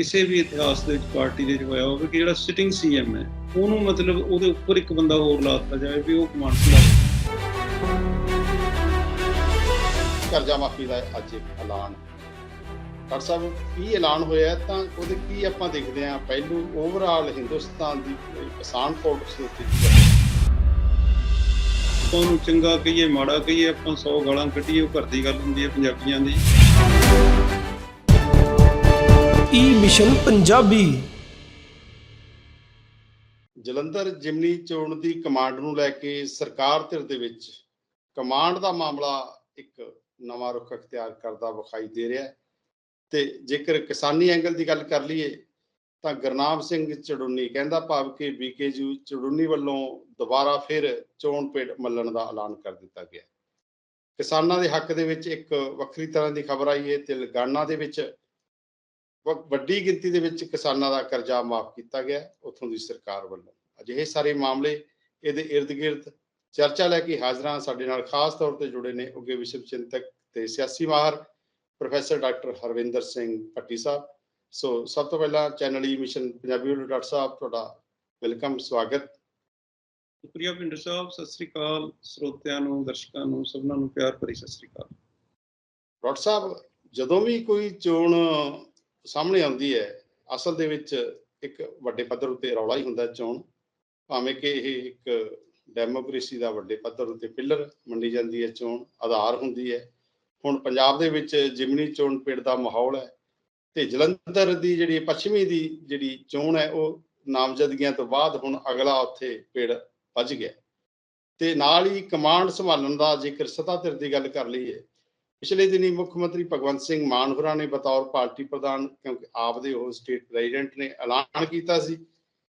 ਕਿਸੇ ਵੀ ਇਤਿਹਾਸ ਦੇ ਵਿੱਚ ਪਾਰਟੀ ਦੇ ਵਿੱਚ ਹੋਇਆ ਹੋਵੇ ਕਿ ਜਿਹੜਾ ਸਿਟਿੰਗ ਸੀਐਮ ਹੈ ਉਹਨੂੰ ਮਤਲਬ ਉਹਦੇ ਉੱਪਰ ਇੱਕ ਬੰਦਾ ਹੋਰ ਲਾਤਾ ਜਾਏ ਵੀ ਉਹ ਕਮਾਂਡ ਸੰਭਾਲੇ ਕਰਜ਼ਾ ਮਾਫੀ ਦਾ ਅੱਜ ਇੱਕ ਐਲਾਨ। ਡਾਕਟਰ ਸਾਹਿਬ ਕੀ ਐਲਾਨ ਹੋਇਆ ਤਾਂ ਉਹਦੇ ਕੀ ਆਪਾਂ ਦੇਖਦੇ ਹਾਂ? ਪਹਿਲੂ ਓਵਰਆਲ ਹਿੰਦੁਸਤਾਨ ਦੀ ਕਿਸਾਨ ਫੋਰਸ ਦੇ ਉੱਤੇ ਕੀ ਹੈ? ਆਪਾਂ ਨੂੰ ਚੰਗਾ ਕਹੀਏ ਮਾੜਾ ਕਹੀਏ ਆਪਾਂ 100 ਗਾਲਾਂ ਕੱਢੀਏ ਉਹ ਘਰ ਦੀ ਗੱਲ ਹੁੰਦੀ ਹੈ ਪੰਜਾਬੀਆਂ ਦੀ। ਈ ਮਿਸ਼ਨ ਪੰਜਾਬੀ ਜਲੰਧਰ ਜਿਮਨੀ ਚੋਣ ਦੀ ਕਮਾਂਡ ਨੂੰ ਲੈ ਕੇ ਸਰਕਾਰ ਧਿਰ ਦੇ ਵਿੱਚ ਕਮਾਂਡ ਦਾ ਮਾਮਲਾ ਇੱਕ ਨਵਾਂ ਰੁਖ ਅਖਤਿਆਰ ਕਰਦਾ ਵਿਖਾਈ ਦੇ ਰਿਹਾ ਹੈ। ਤੇ ਜੇਕਰ ਕਿਸਾਨੀ ਐਂਗਲ ਦੀ ਗੱਲ ਕਰ ਲਈਏ, ਤਾਂ ਗੁਰਨਾਮ ਸਿੰਘ ਚੜੂਨੀ ਕਹਿੰਦਾ ਭਾਵ ਕਿ ਬੀਕੇਯੂ ਚੜੂਨੀ ਵੱਲੋਂ ਦੁਬਾਰਾ ਫਿਰ ਚੋਣ ਪੇੜ ਮੱਲਣ ਦਾ ਐਲਾਨ ਕਰ ਦਿੱਤਾ ਗਿਆ ਕਿਸਾਨਾਂ ਦੇ ਹੱਕ ਦੇ ਵਿੱਚ ਇੱਕ ਵੱਖਰੀ ਤਰ੍ਹਾਂ ਦੀ ਖਬਰ ਆਈ ਹੈ ਤੇਲੰਗਾਨਾ ਦੇ ਵਿੱਚ ਵੱਡੀ ਗਿਣਤੀ ਦੇ ਵਿੱਚ ਕਿਸਾਨਾਂ ਦਾ ਕਰਜ਼ਾ ਮਾਫ ਕੀਤਾ ਗਿਆ ਉੱਥੋਂ ਦੀ ਸਰਕਾਰ ਵੱਲੋਂ। ਅਜਿਹੇ ਸਾਰੇ ਮਾਮਲੇ ਇਹਦੇ ਗਿਰਦ ਚਰਚਾ ਲੈ ਕੇ ਹਾਜ਼ਰਾਂ ਸਾਡੇ ਨਾਲ ਖਾਸ ਤੌਰ ਤੇ ਜੁੜੇ ਨੇ ਉੱਗੇ ਵਿਸ਼ਵ ਚਿੰਤਕ ਤੇ ਸਿਆਸੀ ਮਾਹਰ ਪ੍ਰੋਫੈਸਰ ਡਾਕਟਰ ਹਰਵਿੰਦਰ ਸਿੰਘ ਭੱਟੀ ਸਾਹਿਬ। ਸੋ ਸਭ ਤੋਂ ਪਹਿਲਾਂ ਚੈਨਲ ਈ ਮਿਸ਼ਨ ਪੰਜਾਬੀ ਵੱਲੋਂ ਡਾਕਟਰ ਸਾਹਿਬ ਤੁਹਾਡਾ ਵੈਲਕਮ ਸਵਾਗਤ। ਸ਼ੁਕਰੀਆ ਪਿੰਡਰ ਸਾਹਿਬ ਸਤਿ ਸ੍ਰੀ ਅਕਾਲ। ਸਰੋਤਿਆਂ ਨੂੰ ਦਰਸ਼ਕਾਂ ਨੂੰ ਸਭਨਾਂ ਨੂੰ ਪਿਆਰ ਭਰੀ ਸਤਿ ਸ੍ਰੀ ਅਕਾਲ। ਡਾਕਟਰ ਸਾਹਿਬ ਜਦੋਂ ਵੀ ਕੋਈ ਚੋਣ ਸਾਹਮਣੇ ਆਉਂਦੀ ਹੈ। ਅਸਲ ਦੇ ਵਿੱਚ ਇੱਕ ਵੱਡੇ ਪੱਧਰ ਉੱਤੇ ਰੌਲਾ ਹੀ ਹੁੰਦਾ ਚੋਣ। ਭਾਵੇਂ ਕਿ ਇਹ ਇੱਕ ਡੈਮੋਕ੍ਰੇਸੀ ਦਾ ਵੱਡੇ ਪੱਧਰ ਉੱਤੇ ਪਿੱਲਰ ਮੰਨੀ ਜਾਂਦੀ ਹੈ, ਚੋਣ ਆਧਾਰ ਹੁੰਦੀ ਹੈ। ਹੁਣ ਪੰਜਾਬ ਦੇ ਵਿੱਚ ਜਿਮਨੀ ਚੋਣ ਪਿੰਡ ਦਾ ਮਾਹੌਲ ਹੈ ਤੇ ਜਲੰਧਰ ਦੀ ਜਿਹੜੀ ਪੱਛਮੀ ਦੀ ਜਿਹੜੀ ਚੋਣ ਹੈ, ਉਹ ਨਾਮਜ਼ਦਗੀਆਂ ਤੋਂ ਬਾਅਦ ਹੁਣ ਅਗਲਾ ਉੱਥੇ ਪਿੜ ਵੱਜ ਗਿਆ। ਤੇ ਨਾਲ ਹੀ ਕਮਾਂਡ ਸੰਭਾਲਣ ਦਾ ਜੇਕਰ ਸੱਤਾ ਧਿਰ ਦੀ ਗੱਲ ਕਰ ਲਈਏ ਪਿਛਲੇ ਦਿਨੀ ਮੁੱਖ ਮੰਤਰੀ ਭਗਵੰਤ ਸਿੰਘ ਮਾਨ ਹੋਰਾਂ ਨੇ ਬਤੌਰ ਪਾਰਟੀ ਪ੍ਰਧਾਨ ਕਿਉਂਕਿ ਆਪ ਦੇ ਉਹ ਸਟੇਟ ਪ੍ਰੈਜ਼ੀਡੈਂਟ ਨੇ ਐਲਾਨ ਕੀਤਾ ਸੀ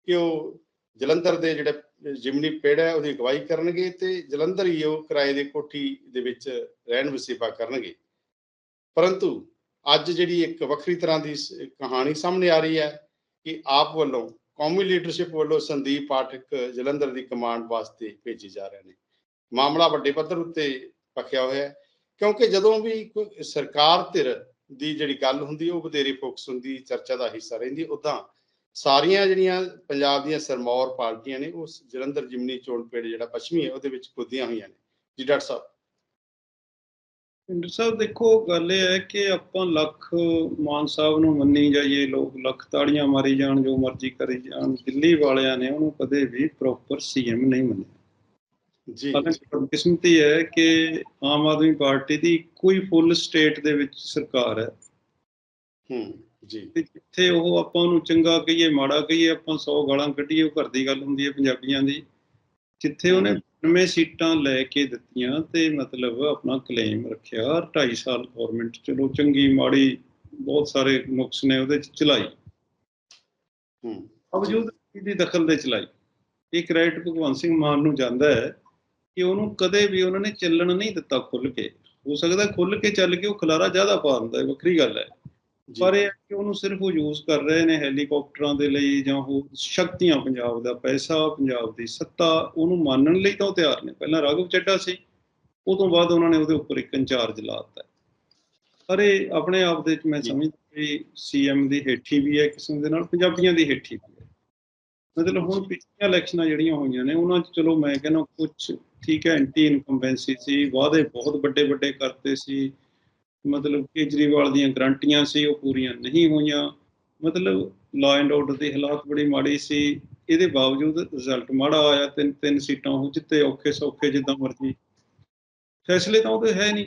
ਕਿ ਉਹ ਜਲੰਧਰ ਦੇ ਜਿਹੜੇ ਜਿਮਨੀ ਪੇੜ ਹੈ ਉਹਦੀ ਅਗਵਾਈ ਕਰਨਗੇ ਤੇ ਜਲੰਧਰ ਹੀ ਉਹ ਕਿਰਾਏ ਦੀ ਕੋਠੀ ਦੇ ਵਿੱਚ ਰਹਿਣ ਵਸੇਬਾ ਕਰਨਗੇ। ਪਰੰਤੂ ਅੱਜ ਜਿਹੜੀ ਇੱਕ ਵੱਖਰੀ ਤਰ੍ਹਾਂ ਦੀ ਕਹਾਣੀ ਸਾਹਮਣੇ ਆ ਰਹੀ ਹੈ ਕਿ ਆਪ ਵੱਲੋਂ, ਕੌਮੀ ਲੀਡਰਸ਼ਿਪ ਵੱਲੋਂ ਸੰਦੀਪ ਪਾਠਕ ਜਲੰਧਰ ਦੀ ਕਮਾਂਡ ਵਾਸਤੇ ਭੇਜੇ ਜਾ ਰਹੇ ਨੇ। ਮਾਮਲਾ ਵੱਡੇ ਪੱਧਰ ਉੱਤੇ ਪੱਕਿਆ ਹੋਇਆ ਹੈ। ਕਿਉਂਕਿ ਜਦੋਂ ਵੀ ਕੋਈ ਸਰਕਾਰ ਧਿਰ ਦੀ ਜਿਹੜੀ ਗੱਲ ਹੁੰਦੀ, ਉਹ ਵਧੇਰੇ ਫੋਕਸ ਹੁੰਦੀ, ਚਰਚਾ ਦਾ ਹਿੱਸਾ ਰਹਿੰਦੀ ਉਦਾਂ ਸਾਰੀਆਂ ਜਿਹੜੀਆਂ ਪੰਜਾਬ ਦੀਆਂ ਸਰਮੌਰ ਪਾਰਟੀਆਂ ਨੇ, ਉਹ ਜਲੰਧਰ ਜਿਮਨੀ ਚੋਣ ਪੇੜ ਜਿਹੜਾ ਪੱਛਮੀ ਹੈ, ਉਹਦੇ ਵਿੱਚ ਕੁੱਦੀਆਂ ਹੋਈਆਂ ਨੇ। ਜੀ, ਡਾਕਟਰ ਸਾਹਿਬ। ਪਿੰਡਰ ਸਾਹਿਬ, ਦੇਖੋ, ਗੱਲ ਇਹ ਹੈ ਕਿ ਆਪਾਂ ਲੱਖ ਮਾਨ ਸਾਹਿਬ ਨੂੰ ਮੰਨੀ ਜਾਈਏ, ਲੋਕ ਲੱਖ ਤਾੜੀਆਂ ਮਾਰੀ ਜਾਣ, ਜੋ ਮਰਜ਼ੀ ਕਰੀ ਜਾਣ, ਦਿੱਲੀ ਵਾਲਿਆਂ ਨੇ ਉਹਨੂੰ ਕਦੇ ਵੀ ਪ੍ਰੋਪਰ ਸੀਐਮ ਨਹੀਂ ਮੰਨਿਆ। ਜੀ। ਹਾਲਾਂਕਿ ਬਦਕਿਸਮਤੀ ਹੈ ਕਿ ਆਮ ਆਦਮੀ ਪਾਰਟੀ ਦੀ ਕੋਈ ਫੁੱਲ ਸਟੇਟ ਦੇ ਵਿੱਚ ਸਰਕਾਰ ਹੈ। ਹੂੰ ਜੀ। ਤੇ ਜਿੱਥੇ ਉਹ ਆਪਾਂ ਨੂੰ ਚੰਗਾ ਕਹੀਏ ਮਾੜਾ ਕਹੀਏ ਆਪਾਂ 100 ਗਾਲਾਂ ਕੱਢੀਏ ਉਹ ਘਰ ਦੀ ਗੱਲ ਹੁੰਦੀ ਹੈ ਪੰਜਾਬੀਆਂ ਦੀ। ਜਿੱਥੇ ਉਹਨੇ 90 ਸੀਟਾਂ ਲੈ ਕੇ ਦਿੱਤੀਆਂ ਤੇ ਮਤਲਬ ਆਪਣਾ ਕਲੇਮ ਰੱਖਿਆ 2.5 ਸਾਲ ਗਵਰਨਮੈਂਟ ਚਲੋ ਚੰਗੀ ਮਾੜੀ ਬਹੁਤ ਸਾਰੇ ਨੁਕਸ ਨੇ ਉਹਦੇ ਚ ਚਲਾਈ। ਹੂੰ। ਬਾਵਜੂਦ ਇਹਦੀ ਦਖਲ ਦੇ ਚਲਾਈ। ਇਹ ਕ੍ਰੈਡਿਟ ਭਗਵੰਤ ਸਿੰਘ ਮਾਨ ਨੂੰ ਜਾਂਦਾ ਹੈ ਕਿ ਉਹਨੂੰ ਕਦੇ ਵੀ ਉਹਨਾਂ ਨੇ ਚੱਲਣ ਨਹੀਂ ਦਿੱਤਾ ਖੁੱਲ ਕੇ। ਹੋ ਸਕਦਾ ਖੁੱਲ ਕੇ ਚੱਲ ਕੇ ਉਹ ਖਲਾਰਾ ਜ਼ਿਆਦਾ ਪਾ ਦਿੰਦਾ ਹੈ ਵੱਖਰੀ ਗੱਲ ਹੈ। ਪਰ ਇਹ ਕਿ ਉਹਨੂੰ ਸਿਰਫ ਉਹ ਯੂਜ਼ ਕਰ ਰਹੇ ਨੇ ਹੈਲੀਕਾਪਟਰਾਂ ਦੇ ਲਈ ਜਾਂ ਉਹ ਸ਼ਕਤੀਆਂ ਪੰਜਾਬ ਦਾ ਪੈਸਾ ਪੰਜਾਬ ਦੀ ਸੱਤਾ ਉਹਨੂੰ ਮੰਨਣ ਲਈ ਤਾਂ ਉਹ ਤਿਆਰ ਨੇ। ਪਹਿਲਾਂ ਰਾਘਵ ਚੱਡਾ ਸੀ ਉਹ ਤੋਂ ਬਾਅਦ ਉਹਨਾਂ ਨੇ ਉਹਦੇ ਉੱਪਰ ਇੱਕ ਇੰਚਾਰਜ ਲਾਤਾ ਪਰ ਇਹ ਆਪਣੇ ਆਪ ਦੇ ਵਿੱਚ ਮੈਂ। ਸਮਝਦਾ ਵੀ ਸੀਐਮ ਦੀ ਹੇਠੀ ਵੀ ਹੈ ਕਿਸਮ ਦੇ ਨਾਲ ਪੰਜਾਬੀਆਂ ਦੀ ਹੇਠੀ ਵੀ ਹੈ। ਮਤਲਬ ਹੁਣ ਪਿਛਲੀਆਂ ਇਲੈਕਸ਼ਨਾਂ ਜਿਹੜੀਆਂ ਹੋਈਆਂ ਨੇ ਉਹਨਾਂ 'ਚ ਚਲੋ ਮੈਂ ਕਹਿੰਦਾ ਕੁਝ ਠੀਕ ਹੈ ਐਂਟੀ ਇਨਕੰਬੈਂਸੀ ਸੀ ਵਾਅਦੇ ਬਹੁਤ ਵੱਡੇ ਵੱਡੇ ਕਰਤੇ ਸੀ। ਮਤਲਬ ਕੇਜਰੀਵਾਲ ਦੀਆਂ ਗਰੰਟੀਆਂ ਸੀ ਉਹ ਪੂਰੀਆਂ ਨਹੀਂ ਹੋਈਆਂ। ਮਤਲਬ ਲਾ ਐਂਡ ਆਰਡਰ ਦੀ ਹਾਲਾਤ ਬੜੀ ਮਾੜੀ ਸੀ। ਇਹਦੇ ਬਾਵਜੂਦ ਰਿਜ਼ਲਟ ਮਾੜਾ ਆਇਆ ਤਿੰਨ ਤਿੰਨ ਸੀਟਾਂ ਉਹ ਜਿੱਤੇ ਔਖੇ ਸੌਖੇ ਜਿੱਦਾਂ ਮਰਜ਼ੀ। ਫੈਸਲੇ ਤਾਂ ਉਹਦੇ ਹੈ ਨਹੀਂ।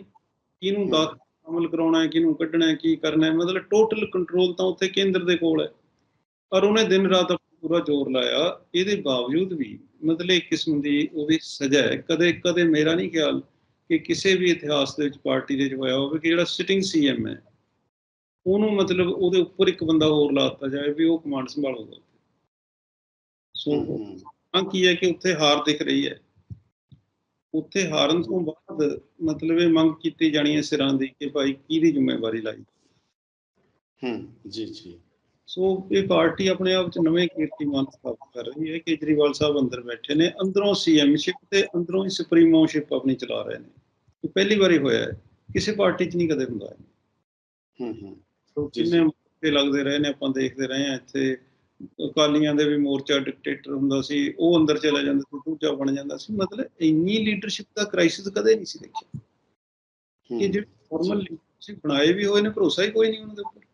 ਕਿਹਨੂੰ ਦਾ ਅਮਲ ਕਰਾਉਣਾ ਹੈ ਕਿਹਨੂੰ ਕੱਢਣਾ ਹੈ ਕੀ ਕਰਨਾ ਹੈ। ਮਤਲਬ ਟੋਟਲ ਕੰਟਰੋਲ ਤਾਂ ਉੱਥੇ ਕੇਂਦਰ ਦੇ ਕੋਲ ਹੈ। ਪਰ ਉਹਨੇ ਦਿਨ ਰਾਤ ਪੂਰਾ ਜ਼ੋਰ ਲਾਇਆ। ਇਹਦੇ ਬਾਵਜੂਦ ਵੀ ਮਤਲਬ ਕਿਸਮ ਦੀ ਉਹਦੀ ਸਜ਼ਾ ਹੈ। ਕਦੇ ਕਦੇ ਮੇਰਾ ਨਹੀਂ ਖਿਆਲ ਕਿ ਕਿਸੇ ਵੀ ਇਤਿਹਾਸ ਦੇ ਵਿੱਚ ਪਾਰਟੀ ਦੇ ਵਿੱਚ ਹੋਇਆ ਹੋਵੇ ਕਿ ਜਿਹੜਾ ਸਿਟਿੰਗ ਸੀਐਮ ਹੈ ਉਹਨੂੰ ਮਤਲਬ ਉਹਦੇ ਉੱਪਰ ਇੱਕ ਬੰਦਾ ਹੋਰ ਲਾਤਾ ਜਾਏ ਵੀ ਉਹ ਕਮਾਂਡ ਸੰਭਾਲੂਗਾ ਸੋ ਹੂੰ, ਕੀ ਹੈ ਕਿ ਉੱਥੇ ਹਾਰ ਦਿਖ ਰਹੀ ਹੈ। ਉੱਥੇ ਹਾਰਨ ਤੋਂ ਬਾਅਦ ਮਤਲਬ ਇਹ ਮੰਗ ਕੀਤੀ ਜਾਣੀ ਹੈ ਸਿਰਾਂ ਦੀ ਕਿ ਭਾਈ ਕਿਹਦੀ ਜ਼ਿੰਮੇਵਾਰੀ ਲਾਈ। ਹੂੰ ਜੀ ਜੀ। ਸੋ ਇਹ ਪਾਰਟੀ ਆਪਣੇ ਆਪ ਚ ਨਵੇਂ ਕੀਰਤੀਮਾਨ ਸਥਾਪਿਤ ਕਰ ਰਹੀ ਹੈ। ਕੇਜਰੀਵਾਲ ਸਾਹਿਬ ਅੰਦਰ ਬੈਠੇ ਨੇ। ਅੰਦਰੋਂ ਸੀਐਮਸ਼ਿਪ ਤੇ ਅੰਦਰੋਂ ਹੀ ਸੁਪਰੀਮੋਸ਼ਿਪ ਆਪਣੀ ਚਲਾ ਰਹੇ ਨੇ। ਇਹ ਪਹਿਲੀ ਵਾਰੀ ਹੋਇਆ ਹੈ। ਕਿਸੇ ਪਾਰਟੀ 'ਚ ਨਹੀਂ ਕਦੇ ਹੁੰਦਾ ਹੈ ਹੂੰ ਹੂੰ। ਸੋ। ਜਿੰਨੇ ਤੇ ਲੱਗਦੇ ਰਹੇ ਨੇ ਆਪਾਂ ਦੇਖਦੇ ਰਹੇ ਆ ਇੱਥੇ ਅਕਾਲੀਆਂ ਦੇ ਵੀ ਮੋਰਚਾ ਡਿਕਟੇਟਰ ਹੁੰਦਾ ਸੀ। ਉਹ ਅੰਦਰ ਚਲਾ ਜਾਂਦਾ ਸੀ ਦੂਜਾ ਬਣ ਜਾਂਦਾ ਸੀ। ਮਤਲਬ ਇੰਨੀ ਲੀਡਰਸ਼ਿਪ ਦਾ ਕ੍ਰਾਈਸਿਸ ਕਦੇ ਨਹੀਂ ਸੀ ਦੇਖਿਆ। ਹੂੰ, ਕਿ ਜਿਹੜੇ ਫਾਰਮਲ ਲੀਡਰਸ਼ਿਪ ਬਣਾਏ ਵੀ ਹੋਏ ਨੇ ਭਰੋਸਾ ਹੀ ਕੋਈ ਨਹੀਂ ਉਹਨਾਂ ਦੇ ਉੱਪਰ।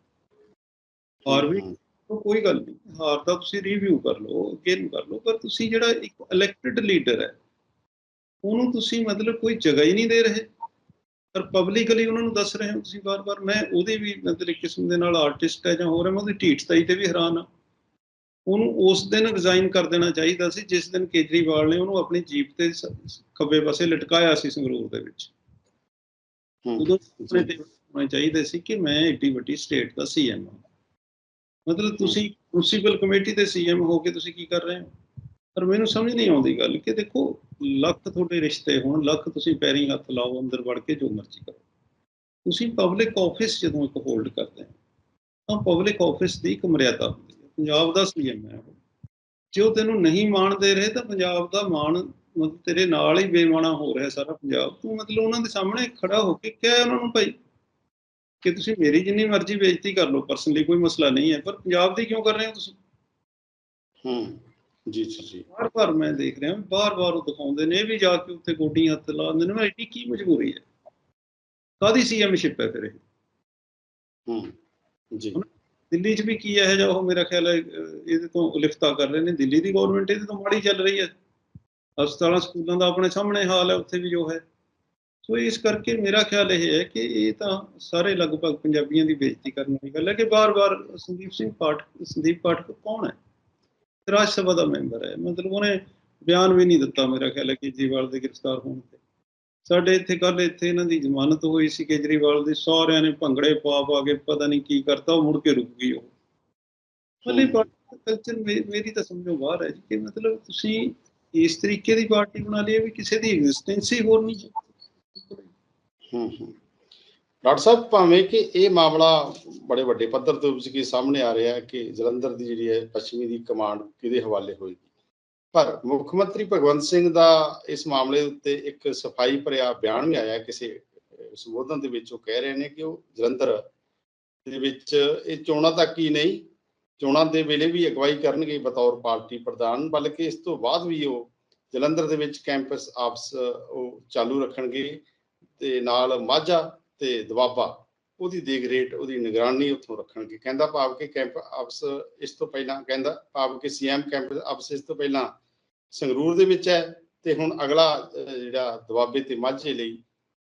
ਹਾਰ ਵੀ ਹੂੰ, ਕੋਈ ਗੱਲ ਨਹੀਂ ਹਾਰ ਦਾ ਤੁਸੀਂ ਰਿਵਿਊ ਕਰ ਲਓ ਅੱਗੇ ਨੂੰ ਕਰ ਲਓ ਪਰ ਤੁਸੀਂ ਜਿਹੜਾ ਇੱਕ ਇਲੈਕਟਿਡ ਲੀਡਰ ਹੈ ਉਹਨੂੰ ਤੁਸੀਂ ਮਤਲਬ ਕੋਈ ਜਗ੍ਹਾ ਹੀ ਨਹੀਂ ਦੇ ਰਹੇ। ਪਰ ਪਬਲਿਕਲੀ ਉਹਨਾਂ ਨੂੰ ਦੱਸ ਰਹੇ ਹੋ ਤੁਸੀਂ ਵਾਰ-ਵਾਰ ਮੈਂ ਉਹਦੇ ਵੀ ਮਤਲਬ ਇੱਕ ਕਿਸਮ ਦੇ ਨਾਲ ਆਰਟਿਸਟ ਹੈ ਜਾਂ ਹੋਰ ਹੈ ਮੈਂ ਉਹਦੀ ਢੀਠਤਾਈ ਤੇ ਵੀ ਹੈਰਾਨ ਆ ਉਹਨੂੰ ਉਸ ਦਿਨ ਰਿਜ਼ਾਈਨ ਕਰ ਦੇਣਾ ਚਾਹੀਦਾ ਸੀ ਜਿਸ ਦਿਨ ਕੇਜਰੀਵਾਲ ਨੇ ਉਹਨੂੰ ਆਪਣੀ ਜੀਪ ਤੇ ਖੱਬੇ ਪਾਸੇ ਲਟਕਾਇਆ ਸੀ ਸੰਗਰੂਰ ਦੇ ਵਿੱਚ। ਹੂੰ, ਉਦੋਂ ਜੀ, ਤੇ ਹੋਣੇ ਚਾਹੀਦੇ ਸੀ ਕਿ ਮੈਂ ਏਡੀ ਵੱਡੀ ਸਟੇਟ ਦਾ ਸੀਐਮ ਹਾਂ। ਮਤਲਬ ਤੁਸੀਂ ਪ੍ਰਿੰਸੀਪਲ ਕਮੇਟੀ ਦੇ ਸੀਐਮ ਹੋ ਕੇ ਤੁਸੀਂ ਕੀ ਕਰ ਰਹੇ ਹੋ? ਪਰ ਮੈਨੂੰ ਸਮਝ ਨਹੀਂ ਆਉਂਦੀ ਗੱਲ ਕਿ ਦੇਖੋ ਲੱਖ ਤੁਹਾਡੇ ਰਿਸ਼ਤੇ ਹੋਣ ਲੱਖ ਤੁਸੀਂ ਪੈਰੀਂ ਹੱਥ ਲਾਓ ਅੰਦਰ ਵੜ ਕੇ ਜੋ ਮਰਜ਼ੀ ਕਰੋ। ਤੁਸੀਂ ਪਬਲਿਕ ਆਫਿਸ ਜਦੋਂ ਇੱਕ ਹੋਲਡ ਕਰਦੇ ਹੋ ਤਾਂ ਪਬਲਿਕ ਆਫਿਸ ਦੀ ਇੱਕ ਮਰਿਆਦਾ ਹੁੰਦੀ ਹੈ। ਪੰਜਾਬ ਦਾ ਸੀਐਮ ਹੈ ਉਹ। ਜੇ ਉਹ ਤੈਨੂੰ ਨਹੀਂ ਮਾਣ ਦੇ ਰਹੇ ਤਾਂ ਪੰਜਾਬ ਦਾ ਮਾਣ ਮਤਲਬ ਤੇਰੇ ਨਾਲ ਹੀ ਬੇਮਾਣਾ ਹੋ ਰਿਹਾ ਸਾਰਾ ਪੰਜਾਬ। ਤੂੰ ਮਤਲਬ ਉਹਨਾਂ ਦੇ ਸਾਹਮਣੇ ਖੜਾ ਹੋ ਕੇ ਕਹਿ ਉਹਨਾਂ ਨੂੰ ਭਾਈ ਕਿ ਤੁਸੀਂ ਮੇਰੀ ਜਿੰਨੀ ਮਰਜ਼ੀ ਬੇਇੱਜ਼ਤੀ ਕਰ ਲਓ ਪਰਸਨਲੀ ਕੋਈ ਮਸਲਾ ਨਹੀਂ ਹੈ ਪਰ ਪੰਜਾਬ ਦੀ ਕਿਉਂ ਕਰ ਰਹੇ ਹੋ ਤੁਸੀਂ? ਹੂੰ ਜੀ ਜੀ ਜੀ। ਬਾਰ-ਬਾਰ ਮੈਂ ਦੇਖ ਰਿਹਾ ਬਾਰ-ਬਾਰ ਉਹ ਦਿਖਾਉਂਦੇ ਨੇ ਇਹ ਵੀ ਜਾ ਕੇ ਉੱਥੇ ਗੋਡੀਆਂ ਹੱਥ ਲਾਉਂਦੇ ਨੇ ਮੈਂ ਐਡੀ ਕੀ ਮਜਬੂਰੀ ਹੈ? ਕਾਦੀ ਸੀਐਮਸ਼ਿਪ ਹੈ ਫਿਰ ਇਹ ਹੂੰ ਜੀ। ਦਿੱਲੀ 'ਚ ਵੀ ਕੀ ਹੈ ਜੋ ਉਹ ਮੇਰਾ ਖਿਆਲ ਹੈ ਇਹਦੇ ਤੋਂ ਲਿਫਤਾ ਕਰ ਰਹੇ ਨੇ ਦਿੱਲੀ ਦੀ ਗਵਰਨਮੈਂਟ ਇਹਦੇ ਤੋਂ ਮਾੜੀ ਚੱਲ ਰਹੀ ਹੈ। ਹਸਪਤਾਲਾਂ ਸਕੂਲਾਂ ਦਾ ਆਪਣੇ ਸਾਹਮਣੇ ਹਾਲ ਹੈ ਉੱਥੇ ਵੀ ਜੋ ਹੈ। ਸੋ ਇਸ ਕਰਕੇ ਮੇਰਾ ਖਿਆਲ ਇਹ ਹੈ ਕਿ ਇਹ ਤਾਂ ਸਾਰੇ ਲਗਭਗ ਪੰਜਾਬੀਆਂ ਦੀ ਬੇਇੱਜ਼ਤੀ ਕਰਨ ਵਾਲੀ ਗੱਲ ਹੈ ਕਿ ਬਾਰ-ਬਾਰ ਸੰਦੀਪ ਸਿੰਘ ਪਾਠਕ ਸੰਦੀਪ ਪਾਠਕ ਕੌਣ ਹੈ? ਰਾਜ ਸਭਾ ਦਾ ਮੈਂਬਰ ਹੈ। ਮਤਲਬ ਉਹਨੇ ਬਿਆਨ ਵੀ ਨਹੀਂ ਦਿੱਤਾ ਮੇਰਾ ਖਿਆਲ ਹੈ ਕੇਜਰੀਵਾਲ ਦੇ ਗ੍ਰਿਫਤਾਰ ਹੋਣ ਤੇ। ਸਾਡੇ ਇੱਥੇ ਕੱਲ ਇੱਥੇ ਇਹਨਾਂ ਦੀ ਜ਼ਮਾਨਤ ਹੋਈ ਸੀ ਕੇਜਰੀਵਾਲ ਦੀ। ਸਾਰਿਆਂ ਨੇ ਭੰਗੜੇ ਪਾ ਪਾ ਕੇ ਪਤਾ ਨਹੀਂ ਕੀ ਕਰਤਾ ਉਹ ਮੁੜ ਕੇ ਰੁਕ ਗਈ ਉਹ। ਮਤਲਬ ਹਮ। ਕਲਚਰ ਮੇਰੀ ਤਾਂ ਸਮਝੋ ਬਾਹਰ ਹੈ ਜੀ ਕਿ ਮਤਲਬ ਤੁਸੀਂ ਇਸ ਤਰੀਕੇ ਦੀ ਪਾਰਟੀ ਬਣਾ ਲਈ ਹੈ ਵੀ ਕਿਸੇ ਦੀ ਐਗਜ਼ਿਸਟੈਂਸ ਹੀ ਹੋਰ ਨਹੀਂ ਹੈ ਹੂੰ ਹੂੰ। ਡਾਕਟਰ ਸਾਹਿਬ, ਭਾਵੇਂ ਕਿ ਇਹ ਮਾਮਲਾ ਬੜੇ ਵੱਡੇ ਪੱਧਰ ਤੇ ਉੱਚ ਕੇ ਸਾਹਮਣੇ ਆ ਰਿਹਾ ਹੈ ਕਿ ਜਲੰਧਰ ਦੀ ਜਿਹੜੀ ਹੈ ਪੱਛਮੀ ਦੀ ਕਮਾਂਡ ਕਿਹਦੇ ਹਵਾਲੇ ਹੋਏਗੀ। ਪਰ ਮੁੱਖ ਮੰਤਰੀ ਭਗਵੰਤ ਸਿੰਘ ਦਾ ਇਸ ਮਾਮਲੇ ਉੱਤੇ ਇੱਕ ਸਫ਼ਾਈ ਭਰਿਆ ਬਿਆਨ ਵੀ ਆਇਆ ਕਿਸੇ ਸੰਬੋਧਨ ਦੇ ਵਿੱਚ ਉਹ ਕਹਿ ਰਹੇ ਨੇ ਕਿ ਉਹ ਜਲੰਧਰ ਦੇ ਵਿੱਚ ਇਹ ਚੋਣਾਂ ਤੱਕ ਹੀ ਨਹੀਂ, ਚੋਣਾਂ ਦੇ ਵੇਲੇ ਵੀ ਅਗਵਾਈ ਕਰਨਗੇ ਬਤੌਰ ਪਾਰਟੀ ਪ੍ਰਧਾਨ, ਬਲਕਿ ਇਸ ਤੋਂ ਬਾਅਦ ਵੀ ਉਹ ਜਲੰਧਰ ਦੇ ਵਿੱਚ ਕੈਂਪਸ ਆਪਸ ਉਹ ਚਾਲੂ ਰੱਖਣਗੇ ਤੇ ਨਾਲ ਮਾਝਾ ਤੇ ਦਵਾਬਾ, ਉਹਦੀ ਦੇਖ ਰੇਟ ਉਹਦੀ ਨਿਗਰਾਨੀ ਉੱਥੋਂ ਰੱਖਣਗੇ। ਕਹਿੰਦਾ ਭਾਵ ਕਿ ਕੈਂਪ ਆਪਸ ਇਸ ਤੋਂ ਪਹਿਲਾਂ, ਕਹਿੰਦਾ ਭਾਵ ਕਿ ਸੀਐਮ ਕੈਂਪ ਆਪਸ ਇਸ ਤੋਂ ਪਹਿਲਾਂ ਸੰਗਰੂਰ ਦੇ ਵਿੱਚ ਹੈ ਤੇ ਹੁਣ ਅਗਲਾ ਜਿਹੜਾ ਦਵਾਬੇ ਤੇ ਮਾਝੇ ਲਈ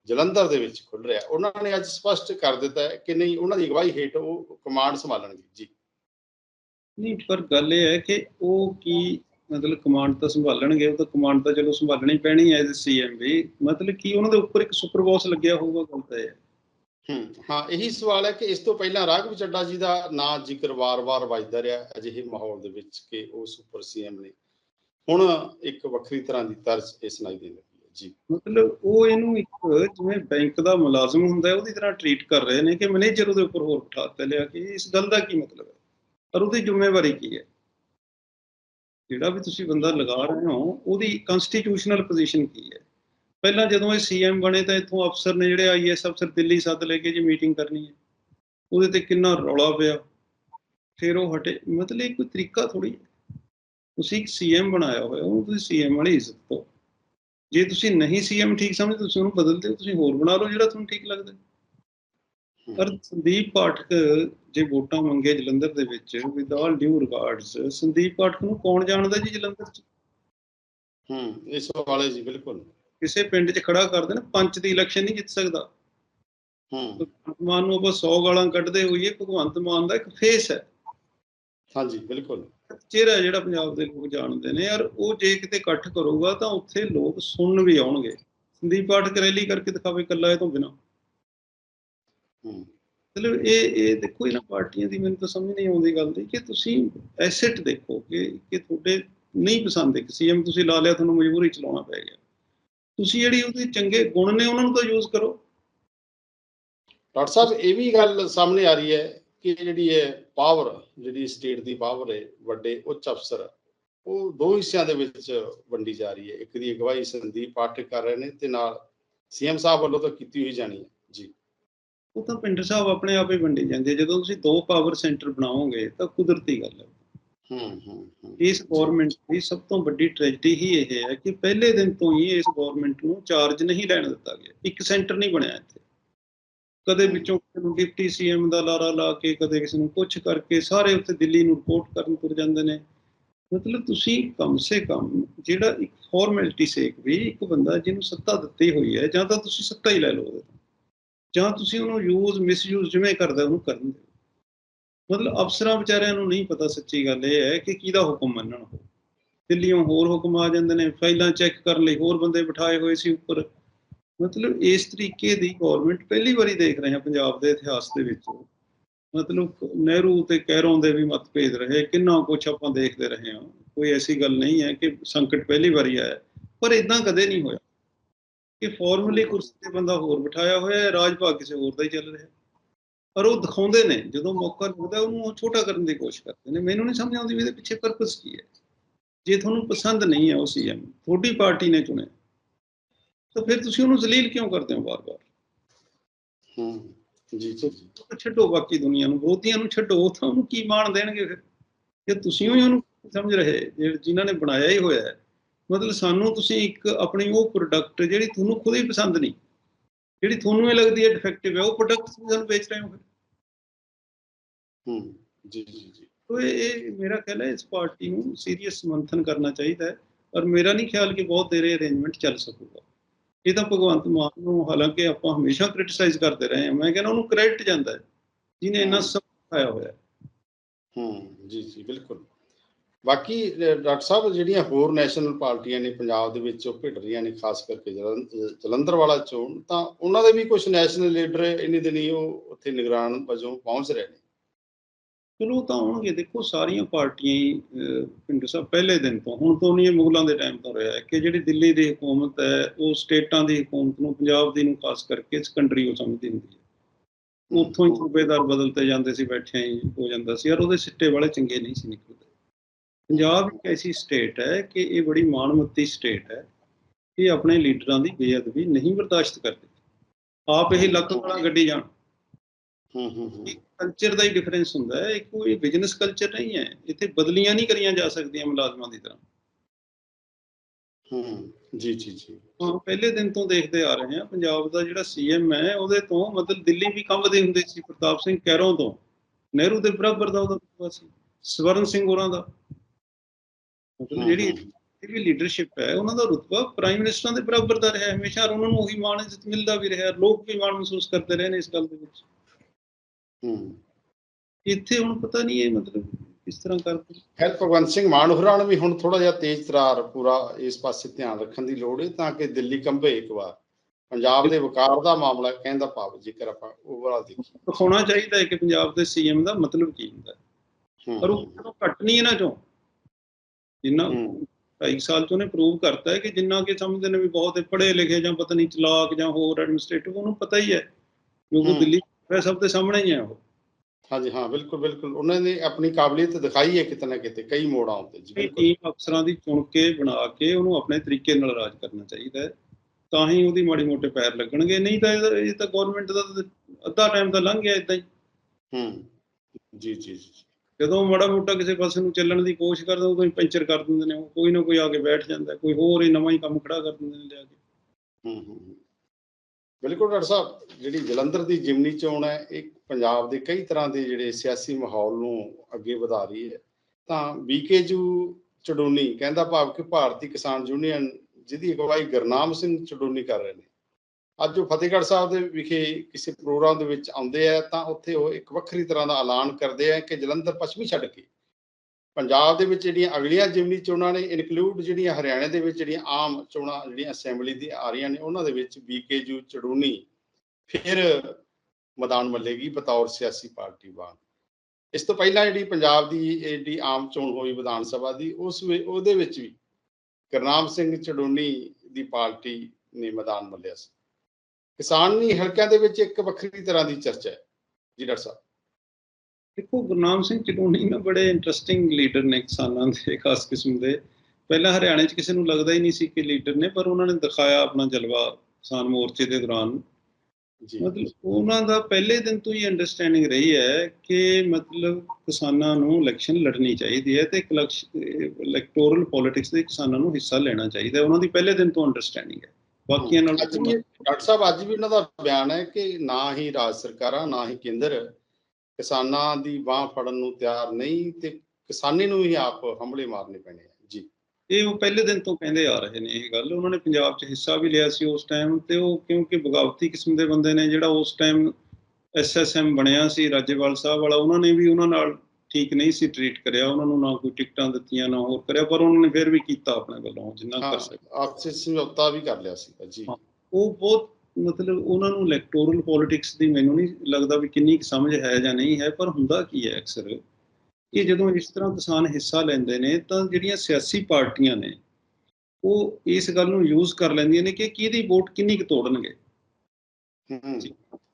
ਜਲੰਧਰ ਦੇ ਵਿੱਚ ਖੁੱਲ ਰਿਹਾ। ਉਹਨਾਂ ਨੇ ਅੱਜ ਸਪਸ਼ਟ ਕਰ ਦਿੱਤਾ ਕਿ ਨਹੀਂ, ਉਹਨਾਂ ਦੀ ਅਗਵਾਈ ਹੇਠ ਉਹ ਕਮਾਂਡ ਸੰਭਾਲਣਗੇ। ਜੀ। ਨਹੀਂ, ਪਰ ਗੱਲ ਇਹ ਹੈ ਕਿ ਉਹ ਕੀ ਮਤਲਬ ਕਮਾਂਡ ਤਾਂ ਸੰਭਾਲਣਗੇ ਉਹ ਤਾਂ ਕਮਾਂਡ ਤਾਂ ਚਲੋ ਸੰਭਾਲਣੀ ਪੈਣੀ ਹੈ ਐਜ਼ ਸੀਐਮ ਵੀ ਮਤਲਬ ਕੀ ਉਹਨਾਂ ਦੇ ਉੱਪਰ ਇੱਕ ਸੁਪਰ ਬਾਸ ਲੱਗਿਆ ਹੋਊਗਾ ਗੱਲ ਤਾਂ ਇਹ ਹੈ ਹੂੰ ਇਹੀ ਸਵਾਲ ਹੈ ਕਿ ਇਸ ਤੋਂ ਪਹਿਲਾਂ ਰਾਘਵ ਚੱਡਾ ਜੀ ਦਾ ਨਾਂ ਜ਼ਿਕਰ ਵਾਰ-ਵਾਰ ਵੱਜਦਾ ਰਿਹਾ ਅਜਿਹੇ ਮਾਹੌਲ ਦੇ ਵਿੱਚ ਕਿ ਉਹ ਸੁਪਰ ਸੀਐਮ ਨੇ। ਹੁਣ ਇੱਕ ਵੱਖਰੀ ਤਰ੍ਹਾਂ ਦੀ ਤਰਜ਼ ਇਹ ਸੁਣਾਈ ਦੇਣ ਲੱਗੀ ਹੈ। ਜੀ। ਮਤਲਬ ਉਹ ਇਹਨੂੰ ਇੱਕ ਜਿਵੇਂ ਬੈਂਕ ਦਾ ਮੁਲਾਜ਼ਮ ਹੁੰਦਾ ਹੈ ਉਹਦੀ ਤਰ੍ਹਾਂ ਟਰੀਟ ਕਰ ਰਹੇ ਨੇ ਕਿ ਮੈਨੇਜਰ ਉਹਦੇ ਉੱਪਰ ਹੋਰ ਬਿਠਾ ਲਿਆ ਕਿ। ਇਸ ਗੱਲ ਦਾ ਕੀ ਮਤਲਬ ਹੈ? ਪਰ ਉਹਦੀ ਜ਼ਿੰਮੇਵਾਰੀ ਕੀ ਹੈ? ਜਿਹੜਾ ਵੀ ਤੁਸੀਂ ਬੰਦਾ ਲਗਾ ਰਹੇ ਹੋ, ਉਹਦੀ ਕਨਸਟੀਟਿਊਸ਼ਨਲ ਪੋਜੀਸ਼ਨ ਕੀ ਹੈ? ਪਹਿਲਾਂ ਜਦੋਂ ਇਹ ਸੀਐਮ ਬਣੇ ਤਾਂ ਇੱਥੋਂ ਅਫਸਰ ਨੇ ਜਿਹੜੇ ਆਈਐਸ ਅਫਸਰ ਦਿੱਲੀ ਸੱਦ ਲੈ ਕੇ ਜੀ ਮੀਟਿੰਗ ਕਰਨੀ ਹੈ। ਉਹਦੇ ਤੇ ਕਿੰਨਾ ਰੌਲਾ ਪਿਆ। ਫਿਰ ਉਹ ਹਟੇ। ਮਤਲਬ ਇਹ ਕੋਈ ਤਰੀਕਾ ਥੋੜੀ ਹੈ। ਤੁਸੀਂ ਇੱਕ ਸੀਐਮ ਬਣਾਇਆ ਹੋਇਆ, ਉਹਨੂੰ ਤੁਸੀਂ ਸੀਐਮ ਵਾਲੀ ਇੱਜ਼ਤ ਦਿਓ। ਜੇ ਤੁਸੀਂ ਨਹੀਂ ਸੀਐਮ ਠੀਕ ਸਮਝਦੇ, ਤੁਸੀਂ ਉਹਨੂੰ ਬਦਲ ਦਿਓ। ਤੁਸੀਂ ਹੋਰ ਬਣਾ ਲਓ ਜਿਹੜਾ ਤੁਹਾਨੂੰ ਠੀਕ ਲੱਗਦਾ। ਪਰ ਸੰਦੀਪ ਪਾਠਕ ਜੇ ਵੋਟਾਂ ਮੰਗੇ ਜਲੰਧਰ ਦੇ ਵਿੱਚ with all due regards Sandeep Pathak ਨੂੰ ਕੌਣ ਜਾਣਦਾ ਜੀ ਜਲੰਧਰ ਚ? ਹੂੰ ਇਸ ਵਾਲੇ ਜੀ ਬਿਲਕੁਲ। ਕਿਸੇ ਪਿੰਡ 'ਚ ਖੜਾ ਕਰ ਦੇਣ ਪੰਚ ਦੀ ਇਲੈਕਸ਼ਨ ਨਹੀਂ ਜਿੱਤ ਸਕਦਾ। ਹੂੰ। ਭਗਵੰਤ ਮਾਨ ਨੂੰ ਆਪਾਂ 100 ਗਾਲਾਂ ਕੱਢਦੇ ਹੋਈਏ ਭਗਵੰਤ ਮਾਨ ਦਾ ਇੱਕ ਫੇਸ ਹੈ। ਹਾਂਜੀ ਬਿਲਕੁਲ। ਚਿਹਰਾ ਜਿਹੜਾ ਪੰਜਾਬ ਦੇ ਲੋਕ ਜਾਣਦੇ ਨੇ ਯਾਰ ਉਹ ਜੇ ਕਿਤੇ ਇਕੱਠ ਕਰੂਗਾ ਤਾਂ ਉੱਥੇ ਲੋਕ ਸੁਣਨ ਵੀ ਆਉਣਗੇ। ਸੰਦੀਪ ਪਾਠਕ ਰੈਲੀ ਕਰਕੇ ਦਿਖਾਵੇ ਇਕੱਲਾ ਇਹ ਤੋਂ ਬਿਨਾਂ। ਹੂੰ। ਮਤਲਬ ਇਹ ਇਹ ਦੇਖੋ ਇਹਨਾਂ ਪਾਰਟੀਆਂ ਦੀ ਮੈਨੂੰ ਤਾਂ ਸਮਝ ਨਹੀਂ ਆਉਂਦੀ ਗੱਲ ਦੀ ਕਿ ਤੁਸੀਂ ਐਸੈਟ ਦੇਖੋ ਕਿ ਕਿ ਤੁਹਾਡੇ ਨਹੀਂ ਪਸੰਦ ਇੱਕ ਸੀਐਮ ਤੁਸੀਂ ਲਾ ਲਿਆ ਤੁਹਾਨੂੰ ਮਜਬੂਰੀ ਚਲਾਉਣਾ ਪੈ ਗਿਆ। ਤੁਸੀਂ ਜਿਹੜੀ ਉਹਦੇ ਚੰਗੇ ਗੁਣ ਨੇ ਉਹਨਾਂ ਨੂੰ ਤਾਂ ਯੂਜ਼ ਕਰੋ। ਡਾਕਟਰ ਸਾਹਿਬ, ਇਹ ਵੀ ਗੱਲ ਸਾਹਮਣੇ ਆ ਰਹੀ ਹੈ ਕਿ ਜਿਹੜੀ ਹੈ ਪਾਵਰ ਜਿਹੜੀ ਸਟੇਟ ਦੀ ਪਾਵਰ ਹੈ, ਵੱਡੇ ਉੱਚ ਅਫਸਰ, ਉਹ ਦੋ ਹਿੱਸਿਆਂ ਦੇ ਵਿੱਚ ਵੰਡੀ ਜਾ ਰਹੀ ਹੈ। ਇੱਕ ਦੀ ਅਗਵਾਈ ਸੰਦੀਪ ਪਾਠਕ ਕਰ ਰਹੇ ਨੇ ਤੇ ਨਾਲ ਸੀਐਮ ਸਾਹਿਬ ਵੱਲੋਂ ਤਾਂ ਕੀਤੀ ਹੋਈ ਜਾਣੀ ਹੈ। ਜੀ। ਉਹ ਤਾਂ ਪਿੰਡ ਸਾਹਿਬ ਆਪਣੇ ਆਪ ਹੀ ਵੰਡੀ ਜਾਂਦੇ। ਜਦੋਂ ਤੁਸੀਂ ਦੋ ਪਾਵਰ ਸੈਂਟਰ ਬਣਾਓਗੇ ਤਾਂ ਕੁਦਰਤੀ ਗੱਲ ਹੈ। ਹੂੰ ਹੂੰ ਇਸ ਗਵਰਨਮੈਂਟ ਦੀ ਸਭ ਤੋਂ ਵੱਡੀ ਟ੍ਰੈਜਡੀ ਹੀ ਇਹ ਹੈ ਕਿ ਪਹਿਲੇ ਦਿਨ ਤੋਂ ਹੀ ਇਸ ਗਵਰਨਮੈਂਟ ਨੂੰ ਚਾਰਜ ਨਹੀਂ ਲੈਣ ਦਿੱਤਾ ਗਿਆ। ਇੱਕ ਸੈਂਟਰ ਨਹੀਂ ਬਣਿਆ ਇੱਥੇ। ਕਦੇ ਵਿੱਚੋਂ ਕਿਸੇ ਨੂੰ ਡਿਪਟੀ ਸੀਐਮ ਦਾ ਲਾਰਾ ਲਾ ਕੇ ਕਦੇ ਕਿਸੇ ਨੂੰ ਕੁਝ ਕਰਕੇ ਸਾਰੇ ਉੱਥੇ ਦਿੱਲੀ ਨੂੰ ਰਿਪੋਰਟ ਕਰਨ ਤੁਰ ਜਾਂਦੇ ਨੇ। ਮਤਲਬ ਤੁਸੀਂ ਕਮ ਸੇ ਕਮ ਜਿਹੜਾ ਇੱਕ ਫਾਰਮੈਲਿਟੀ ਸੇਕ ਵੀ ਇੱਕ ਬੰਦਾ ਜਿਹਨੂੰ ਸੱਤਾ ਦਿੱਤੀ ਹੋਈ ਹੈ ਜਾਂ ਤਾਂ ਤੁਸੀਂ ਸੱਤਾ ਹੀ ਲੈ ਲਓ ਉਹਦੇ ਤੋਂ। ਜਾਂ ਤੁਸੀਂ ਉਹਨੂੰ ਯੂਜ਼ ਮਿਸਯੂਜ਼ ਜਿਵੇਂ ਕਰਦੇ ਉਹਨੂੰ ਕਰਨ ਦੇ ਮਤਲਬ ਅਫਸਰਾਂ ਵਿਚਾਰਿਆਂ ਨੂੰ ਨਹੀਂ ਪਤਾ ਸੱਚੀ ਗੱਲ ਇਹ ਹੈ ਕਿ ਕਿਹਦਾ ਹੁਕਮ ਮੰਨਣ ਉਹ। ਦਿੱਲੀੋਂ ਹੋਰ ਹੁਕਮ ਆ ਜਾਂਦੇ ਨੇ, ਫਾਈਲਾਂ ਚੈੱਕ ਕਰਨ ਲਈ ਹੋਰ ਬੰਦੇ ਬਿਠਾਏ ਹੋਏ ਸੀ ਉੱਪਰ। ਮਤਲਬ ਇਸ ਤਰੀਕੇ ਦੀ ਗਵਰਨਮੈਂਟ ਪਹਿਲੀ ਵਾਰੀ ਦੇਖ ਰਹੇ ਹਾਂ ਪੰਜਾਬ ਦੇ ਇਤਿਹਾਸ ਦੇ ਵਿੱਚ। ਮਤਲਬ ਨਹਿਰੂ ਤੇ ਕੈਰੋਂ ਦੇ ਵੀ ਮਤਭੇਦ ਰਹੇ, ਕਿੰਨਾ ਕੁਝ ਆਪਾਂ ਦੇਖਦੇ ਰਹੇ ਹਾਂ। ਕੋਈ ਐਸੀ ਗੱਲ ਨਹੀਂ ਹੈ ਕਿ ਸੰਕਟ ਪਹਿਲੀ ਵਾਰੀ ਆਇਆ, ਪਰ ਇਦਾਂ ਕਦੇ ਨਹੀਂ ਹੋਇਆ। ਕਿ ਫਾਰਮਲੀ ਕੁਰਸੀ ਤੇ ਬੰਦਾ ਹੋਰ ਬਿਠਾਇਆ ਹੋਇਆ ਹੈ ਰਾਜ ਭਾਗ ਕਿਸੇ ਹੋਰ ਦਾ ਹੀ ਚੱਲ ਰਿਹਾ ਪਰ ਉਹ ਦਿਖਾਉਂਦੇ ਨੇ ਜਦੋਂ ਮੌਕਾ ਲੱਗਦਾ ਉਹਨੂੰ ਉਹ ਛੋਟਾ ਕਰਨ ਦੀ ਕੋਸ਼ਿਸ਼ ਕਰਦੇ ਨੇ। ਮੈਨੂੰ ਨਹੀਂ ਸਮਝ ਆਉਂਦੀ ਵੀ ਇਹਦੇ ਪਿੱਛੇ ਪਰਪਸ ਕੀ ਹੈ। ਜੇ ਤੁਹਾਨੂੰ ਪਸੰਦ ਨਹੀਂ ਹੈ ਉਹ ਸੀਐਮ ਤੁਹਾਡੀ ਪਾਰਟੀ ਨੇ ਚੁਣਿਆ। ਤਾਂ ਫਿਰ ਤੁਸੀਂ ਉਹਨੂੰ ਜ਼ਲੀਲ ਕਿਉਂ ਕਰਦੇ ਹੋ ਬਾਰ-ਬਾਰ ਹੂੰ ਜੀ ਛੱਡੋ ਬਾਕੀ ਦੁਨੀਆ ਨੂੰ ਵਿਰੋਧੀਆਂ ਨੂੰ ਛੱਡੋ ਉਹ ਤਾਂ ਉਹਨੂੰ ਕੀ ਮਾਣ ਦੇਣਗੇ ਫਿਰ? ਜੇ ਤੁਸੀਂ ਹੀ ਉਹਨੂੰ ਸਮਝ ਰਹੇ ਜਿਹੜੇ ਜਿਨ੍ਹਾਂ ਨੇ ਬਣਾਇਆ ਹੀ ਹੋਇਆ ਹੈ ਮਤਲਬ ਸਾਨੂੰ ਤੁਸੀਂ ਇੱਕ ਆਪਣੀ ਉਹ ਪ੍ਰੋਡਕਟ ਜਿਹੜੀ ਤੁਹਾਨੂੰ ਖੁਦ ਹੀ ਪਸੰਦ ਨਹੀਂ ਜਿਹੜੀ ਤੁਹਾਨੂੰ ਇਹ ਲੱਗਦੀ ਹੈ ਡਿਫੈਕਟਿਵ ਹੈ ਉਹ ਪ੍ਰੋਡਕਟ ਤੁਸੀਂ ਸਾਨੂੰ ਵੇਚ ਰਹੇ ਹੋ ਫਿਰ। ਹੂੰ ਜੀ ਜੀ ਜੀ। ਤੋ ਇਹ ਮੇਰਾ ਖਿਆਲ ਹੈ ਇਸ ਪਾਰਟੀ ਨੂੰ ਸੀਰੀਅਸ ਮੰਥਨ ਕਰਨਾ ਚਾਹੀਦਾ ਹੈ ਔਰ ਮੇਰਾ ਨਹੀਂ ਖਿਆਲ ਕਿ ਬਹੁਤ ਦੇਰ ਇਹ ਅਰੇਂਜਮੈਂਟ ਚੱਲ ਸਕੂਗਾ। ਇਹ ਤਾਂ ਭਗਵੰਤ ਮਾਨ ਨੂੰ ਹਾਲਾਂਕਿ ਆਪਾਂ ਹਮੇਸ਼ਾ ਕ੍ਰਿਟਿਸਾਈਜ਼ ਕਰਦੇ ਰਹੇ ਹਾਂ ਮੈਂ ਕਹਿੰਦਾ ਉਹਨੂੰ ਕ੍ਰੈਡਿਟ ਜਾਂਦਾ ਹੈ ਜਿਹਨੇ ਇੰਨਾ ਸਭ ਆਇਆ ਹੋਇਆ ਹੈ। ਹੂੰ ਜੀ ਜੀ ਬਿਲਕੁਲ। ਬਾਕੀ ਡਾਕਟਰ ਸਾਹਿਬ ਜਿਹੜੀਆਂ ਹੋਰ ਨੈਸ਼ਨਲ ਪਾਰਟੀਆਂ ਨੇ ਪੰਜਾਬ ਦੇ ਵਿੱਚ ਉਹ ਭਿੜ ਰਹੀਆਂ ਨੇ ਖਾਸ ਕਰਕੇ ਜਲੰਧਰ ਵਾਲਾ ਚੋਣ ਤਾਂ ਉਹਨਾਂ ਦੇ ਵੀ ਕੁਝ ਨੈਸ਼ਨਲ ਲੀਡਰ ਇੰਨੀ ਦਿਨੀ ਉਹ ਉੱਥੇ ਨਿਗਰਾਨ ਵਜੋਂ ਪਹੁੰਚ ਰਹੇ ਨੇ। ਚਲੋ ਤਾਂ ਆਉਣਗੇ ਦੇਖੋ ਸਾਰੀਆਂ ਪਾਰਟੀਆਂ ਹੀ ਪਿੰਡੂ ਸਾਹਿਬ ਪਹਿਲੇ ਦਿਨ ਤੋਂ ਹੁਣ ਤੋਂ ਨਹੀਂ ਮੁਗਲਾਂ ਦੇ ਟਾਈਮ ਤੋਂ ਰਿਹਾ ਹੈ ਕਿ ਜਿਹੜੀ ਦਿੱਲੀ ਦੀ ਹਕੂਮਤ ਹੈ ਉਹ ਸਟੇਟਾਂ ਦੀ ਹਕੂਮਤ ਨੂੰ ਪੰਜਾਬ ਦੀ ਨੂੰ ਖਾਸ ਕਰਕੇ ਸੈਕੰਡਰੀ ਉਹ ਸਮਝਦੀ ਹੁੰਦੀ ਹੈ। ਉੱਥੋਂ ਹੀ। ਸੂਬੇਦਾਰ ਬਦਲਤੇ ਜਾਂਦੇ ਸੀ ਬੈਠਿਆਂ ਹੀ ਹੋ ਜਾਂਦਾ ਸੀ। ਯਾਰ ਉਹਦੇ ਸਿੱਟੇ ਵਾਲੇ ਚੰਗੇ ਨਹੀਂ ਸੀ ਨਿਕਲਦੇ। ਪੰਜਾਬ ਇੱਕ ਐਸੀ ਸਟੇਟ ਹੈ ਕਿ ਇਹ ਬੜੀ ਮਾਣਮੱਤੀ ਸਟੇਟ ਹੈ ਇਹ ਆਪਣੇ ਲੀਡਰਾਂ ਦੀ ਬੇਅਦਬੀ ਨਹੀਂ ਬਰਦਾਸ਼ਤ ਕਰਦੀ। ਆਪ ਇਹ ਲੱਖ ਵਾਲਾ ਗੱਡੀ ਜਾਣ। ਹੂੰ ਹੂੰ ਹੂੰ। ਕਲਚਰ ਦਾ ਹੀ ਡਿਫਰੈਂਸ ਹੁੰਦਾ ਹੈ। ਇਹ ਕੋਈ ਬਿਜ਼ਨਸ ਕਲਚਰ ਨਹੀਂ ਹੈ। ਇੱਥੇ ਬਦਲੀਆਂ ਨਹੀਂ ਕਰੀਆਂ ਜਾ ਸਕਦੀਆਂ ਮੁਲਾਜ਼ਮਾਂ ਦੀ ਤਰ੍ਹਾਂ। ਹੂੰ ਜੀ ਜੀ ਜੀ। ਹਾਂ ਪਹਿਲੇ ਦਿਨ ਤੋਂ ਦੇਖਦੇ ਆ ਰਹੇ ਹਾਂ। ਪੰਜਾਬ ਦਾ ਜਿਹੜਾ ਸੀਐਮ ਹੈ ਉਹਦੇ ਤੋਂ ਮਤਲਬ ਦਿੱਲੀ ਵੀ ਕੰਬਦੇ ਹੁੰਦੇ ਸੀ। ਪ੍ਰਤਾਪ ਸਿੰਘ ਕੈਰੋਂ ਤੋਂ। ਨਹਿਰੂ ਦੇ ਬਰਾਬਰ ਦਾ ਉਹਦਾ ਸੀ। ਸਵਰਨ ਸਿੰਘ ਹੋਰਾਂ ਦਾ। ਮਤਲਬ ਜਿਹੜੀ ਇਹ ਵੀ ਲੀਡਰਸ਼ਿਪ ਹੈ ਉਹਨਾਂ ਦਾ ਰੁਤਬਾ ਪ੍ਰਾਈਮ ਮਿਨਿਸਟਰਾਂ ਦੇ ਬਰਾਬਰ ਦਾ ਰਿਹਾ। ਹਮੇਸ਼ਾ ਉਹਨਾਂ ਨੂੰ ਉਹੀ ਮਾਣ ਇੱਜ਼ਤ ਮਿਲਦਾ ਵੀ ਰਿਹਾ। ਲੋਕ ਵੀ ਮਾਣ ਮਹਿਸੂਸ ਕਰਦੇ ਰਹੇ ਨੇ ਇਸ ਗੱਲ ਦੇ ਵਿੱਚ। ਹੂੰ। ਇੱਥੇ ਹੁਣ ਪਤਾ ਨਹੀਂ ਇਹ ਮਤਲਬ ਕਿਸ ਤਰ੍ਹਾਂ ਕਰਦੇ ਖੈਰ ਭਗਵੰਤ ਸਿੰਘ ਮਾਨ ਹੋਰਾਂ ਵੀ ਹੁਣ ਥੋੜਾ ਜਿਹਾ ਤੇਜ਼ ਤਰਾਰ ਪੂਰਾ ਇਸ ਪਾਸੇ ਧਿਆਨ ਰੱਖਣ ਦੀ ਲੋੜ ਹੈ ਤਾਂ ਕਿ ਦਿੱਲੀ ਕੰਬੇ ਇੱਕ ਵਾਰ। ਪੰਜਾਬ ਦੇ ਵਕਾਰ ਦਾ ਮਾਮਲਾ ਕਹਿਣ ਦਾ ਭਾਵ ਜੇਕਰ ਆਪਾਂ ਓਵਰਆਲ ਦੇਖੀਏ। ਦਿਖਾਉਣਾ ਚਾਹੀਦਾ ਹੈ ਕਿ ਪੰਜਾਬ ਦੇ ਸੀਐਮ ਦਾ ਮਤਲਬ ਕੀ ਹੁੰਦਾ ਹੈ। ਪਰ ਉਹ ਘੱਟ ਨਹੀਂ ਇਹਨਾਂ ਚੋਂ। ਜਿੰਨਾ ਹੂੰ, ਢਾਈ ਸਾਲ ਚ ਉਹਨੇ ਪ੍ਰੂਵ ਕਰਤਾ ਹੈ ਕਿ ਜਿੰਨਾ ਕਿ ਸਮਝਦੇ ਨੇ ਵੀ ਬਹੁਤ ਪੜ੍ਹੇ ਲਿਖੇ ਜਾਂ ਪਤਾ ਨਹੀਂ ਚਲਾਕ ਜਾਂ ਹੋਰ ਐਡਮਿਨਿਸਟ੍ਰੇਟਿਵ ਉਹਨੂੰ ਪਤਾ ਹੀ ਹੈ। ਕਿਉਂਕਿ। ਦਿੱਲੀ ਹੈ ਸਭ ਦੇ ਸਾਹਮਣੇ ਹੀ ਹੈ ਉਹ। ਹਾਂਜੀ ਹਾਂ ਬਿਲਕੁਲ ਬਿਲਕੁਲ। ਉਹਨਾਂ ਨੇ ਆਪਣੀ ਕਾਬਲੀਅਤ ਦਿਖਾਈ ਹੈ ਕਿਤੇ ਨਾ ਕਿਤੇ ਕਈ ਮੋੜਾਂ ਉੱਤੇ ਜੀ ਇਹ ਬਿਲਕੁਲ। ਟੀਮ ਅਫਸਰਾਂ ਦੀ ਚੁਣ ਕੇ ਬਣਾ ਕੇ ਉਹਨੂੰ ਆਪਣੇ ਤਰੀਕੇ ਨਾਲ ਰਾਜ ਕਰਨਾ ਚਾਹੀਦਾ ਹੈ। ਤਾਂ ਹੀ ਉਹਦੀ ਮਾੜੀ ਮੋਟੇ ਪੈਰ ਲੱਗਣਗੇ। ਨਹੀਂ ਤਾਂ ਇਹ ਤਾਂ ਗਵਰਨਮੈਂਟ ਦਾ ਤਾਂ ਅੱਧਾ ਟਾਈਮ ਤਾਂ ਲੰਘ ਗਿਆ ਇਦਾਂ ਹੀ। ਹੂੰ। ਜੀ ਜੀ ਜੀ। ਜਦੋਂ ਮਾੜਾ ਮੋਟਾ ਕਿਸੇ ਪਾਸੇ ਨੂੰ ਚੱਲਣ ਦੀ ਕੋਸ਼ਿਸ਼ ਕਰਦਾ, ਉਦੋਂ ਹੀ ਪੈਂਚਰ ਕਰ ਦਿੰਦੇ ਨੇ ਉਹ। ਕੋਈ ਨਾ ਕੋਈ ਆ ਕੇ ਬੈਠ ਜਾਂਦਾ ਕੋਈ ਹੋਰ ਹੀ ਨਵਾਂ ਹੀ ਕੰਮ ਖੜਾ ਕਰ ਦਿੰਦੇ ਨੇ ਲਿਆ ਕੇ। ਹੂੰ ਹੂੰ ਬਿਲਕੁਲ ਡਾਕਟਰ ਸਾਹਿਬ, ਜਿਹੜੀ ਜਲੰਧਰ ਦੀ ਜਿਮਨੀ ਚੋਣ ਹੈ, ਇਹ ਪੰਜਾਬ ਦੇ ਕਈ ਤਰ੍ਹਾਂ ਦੇ ਜਿਹੜੇ ਸਿਆਸੀ ਮਾਹੌਲ ਨੂੰ ਅੱਗੇ ਵਧਾ ਰਹੀ ਹੈ। ਤਾਂ ਬੀਕੇਜੂ ਚਡੋਨੀ ਕਹਿੰਦਾ ਭਾਵ ਕਿ ਭਾਰਤੀ ਕਿਸਾਨ ਯੂਨੀਅਨ, ਜਿਹਦੀ ਅਗਵਾਈ ਗੁਰਨਾਮ ਸਿੰਘ ਚਡੋਨੀ ਕਰ ਰਹੇ ਨੇ। ਅੱਜ ਉਹ ਫਤਿਹਗੜ੍ਹ ਸਾਹਿਬ ਦੇ ਵਿਖੇ ਕਿਸੇ ਪ੍ਰੋਗਰਾਮ ਦੇ ਵਿੱਚ ਆਉਂਦੇ ਆ, ਤਾਂ ਉੱਥੇ ਉਹ ਇੱਕ ਵੱਖਰੀ ਤਰ੍ਹਾਂ ਦਾ ਐਲਾਨ ਕਰਦੇ ਆ ਕਿ ਜਲੰਧਰ ਪੱਛਮੀ ਛੱਡ ਕੇ ਪੰਜਾਬ ਦੇ ਵਿੱਚ ਜਿਹੜੀਆਂ ਅਗਲੀਆਂ ਜਿਮਨੀ ਚੋਣਾਂ ਨੇ ਇਨਕਲੂਡ ਜਿਹੜੀਆਂ ਹਰਿਆਣਾ ਦੇ ਵਿੱਚ ਜਿਹੜੀਆਂ ਆਮ ਚੋਣਾਂ, ਜਿਹੜੀਆਂ ਅਸੈਂਬਲੀ ਦੀ ਆ ਰਹੀਆਂ ਨੇ, ਉਹਨਾਂ ਦੇ ਵਿੱਚ ਬੀਕੇਯੂ ਚੜੂਨੀ ਫਿਰ ਮੈਦਾਨ ਮੱਲੇਗੀ ਬਤੌਰ ਸਿਆਸੀ ਪਾਰਟੀ ਵਾਂਗ। ਇਸ ਤੋਂ ਪਹਿਲਾਂ ਜਿਹੜੀ ਪੰਜਾਬ ਦੀ ਜਿਹੜੀ ਆਮ ਚੋਣ ਹੋਈ ਵਿਧਾਨ ਸਭਾ ਦੀ, ਉਸ ਉਹਦੇ ਵਿੱਚ ਵੀ ਕਰਨਾਮ ਸਿੰਘ ਚੜੂਨੀ ਦੀ ਪਾਰਟੀ ਨੇ ਮੈਦਾਨ ਮੱਲਿਆ ਸੀ। ਕਿਸਾਨੀ ਹਲਕਿਆਂ ਦੇ ਵਿੱਚ ਇੱਕ ਵੱਖਰੀ ਤਰ੍ਹਾਂ ਦੀ ਚਰਚਾ ਹੈ। ਜੀ ਡਾਕਟਰ ਸਾਹਿਬ। ਦੇਖੋ ਗੁਰਨਾਮ ਸਿੰਘ ਚਟੂਨੀ ਨਾ ਬੜੇ ਇੰਟਰਸਟਿੰਗ ਲੀਡਰ ਨੇ ਕਿਸਾਨਾਂ ਦੇ ਖਾਸ ਕਿਸਮ ਦੇ। ਪਹਿਲਾਂ ਹਰਿਆਣੇ 'ਚ ਕਿਸੇ ਨੂੰ ਲੱਗਦਾ ਹੀ ਨਹੀਂ ਸੀ ਕਿ ਲੀਡਰ ਨੇ ਪਰ ਉਹਨਾਂ ਨੇ ਦਿਖਾਇਆ ਆਪਣਾ ਜਲਵਾ ਕਿਸਾਨ ਮੋਰਚੇ ਦੇ ਦੌਰਾਨ। ਜੀ। ਮਤਲਬ ਉਹਨਾਂ ਦਾ ਪਹਿਲੇ ਦਿਨ ਤੋਂ ਹੀ ਅੰਡਰਸਟੈਂਡਿੰਗ ਰਹੀ ਹੈ ਕਿ ਮਤਲਬ ਕਿਸਾਨਾਂ ਨੂੰ ਇਲੈਕਸ਼ਨ ਲੜਨੀ ਚਾਹੀਦੀ ਹੈ ਤੇ ਇਲੈਕਟੋਰਲ ਪੋਲਿਟਿਕਸ ਦੇ ਕਿਸਾਨਾਂ ਨੂੰ ਹਿੱਸਾ ਲੈਣਾ ਚਾਹੀਦਾ ਹੈ। ਉਹਨਾਂ ਦੀ ਪਹਿਲੇ ਦਿਨ ਤੋਂ ਅੰਡਰਸਟੈਂਡਿੰਗ ਹੈ। ਬਾਕੀਆਂ ਨਾਲ ਡਾਕਟਰ ਸਾਹਿਬ ਅੱਜ ਵੀ ਉਹਨਾਂ ਦਾ ਬਿਆਨ ਹੈ ਕਿ ਨਾ ਹੀ ਰਾਜ ਸਰਕਾਰਾਂ ਨਾ ਹੀ ਕੇਂਦਰ ਕਿਸਾਨਾਂ ਦੀ ਬਾਹ ਫੜਨ ਨੂੰ ਤਿਆਰ ਨਹੀਂ ਤੇ ਕਿਸਾਨੀ ਨੂੰ ਹੀ ਆਪ ਹਮਲੇ ਮਾਰਨੇ ਪੈਣੇ ਆ। ਜੀ। ਇਹ ਉਹ ਪਹਿਲੇ ਦਿਨ ਤੋਂ ਕਹਿੰਦੇ ਆ ਰਹੇ ਨੇ ਇਹ ਗੱਲ। ਉਹਨਾਂ ਨੇ ਪੰਜਾਬ 'ਚ ਹਿੱਸਾ ਵੀ ਲਿਆ ਸੀ ਉਸ ਟਾਈਮ ਤੇ ਉਹ ਕਿਉਂਕਿ ਬਗਾਵਤੀ ਕਿਸਮ ਦੇ ਬੰਦੇ ਨੇ ਜਿਹੜਾ ਉਸ ਟਾਈਮ ਐਸਐਸਐਮ ਬਣਿਆ ਸੀ ਰਾਜੇਵਾਲ ਸਾਹਿਬ ਵਾਲਾ ਉਹਨਾਂ ਨੇ ਵੀ ਉਹਨਾਂ ਨਾਲ ਠੀਕ ਨਹੀਂ ਸੀ ਟਰੀਟ ਕਰਿਆ ਉਹਨਾਂ ਨੂੰ ਨਾ ਕੋਈ ਟਿਕਟਾਂ ਦਿੱਤੀਆਂ ਨਾ ਹੋਰ ਕਰਿਆ ਪਰ ਉਹਨਾਂ ਨੇ ਫਿਰ ਵੀ ਕੀਤਾ ਆਪਣੇ ਵੱਲੋਂ ਜਿੰਨਾ ਕਰ ਸਕੇ। ਆਪਸੇ ਸਮਝੌਤਾ ਵੀ ਕਰ ਲਿਆ ਸੀ ਜੀ। ਉਹ ਬਹੁਤ ਮਤਲਬ ਉਹਨਾਂ ਨੂੰ ਇਲੈਕਟੋਰਲ ਪੋਲਿਟਿਕਸ ਦੀ ਮੈਨੂੰ ਨਹੀਂ ਲੱਗਦਾ ਵੀ ਕਿੰਨੀ ਸਮਝ ਹੈ ਜਾਂ ਨਹੀਂ ਹੈ ਪਰ ਹੁੰਦਾ ਕੀ ਹੈ ਅਕਸਰ ਕਿ ਜਦੋਂ ਇਸ ਤਰ੍ਹਾਂ ਕਿਸਾਨ ਹਿੱਸਾ ਲੈਂਦੇ ਨੇ ਤਾਂ ਜਿਹੜੀਆਂ ਸਿਆਸੀ ਪਾਰਟੀਆਂ ਨੇ ਉਹ ਇਸ ਗੱਲ ਨੂੰ ਯੂਜ਼ ਕਰ ਲੈਂਦੀਆਂ ਨੇ ਕਿ ਕਿਹਦੀ ਵੋਟ ਕਿੰਨੀ ਕੁ ਤੋੜਨਗੇ।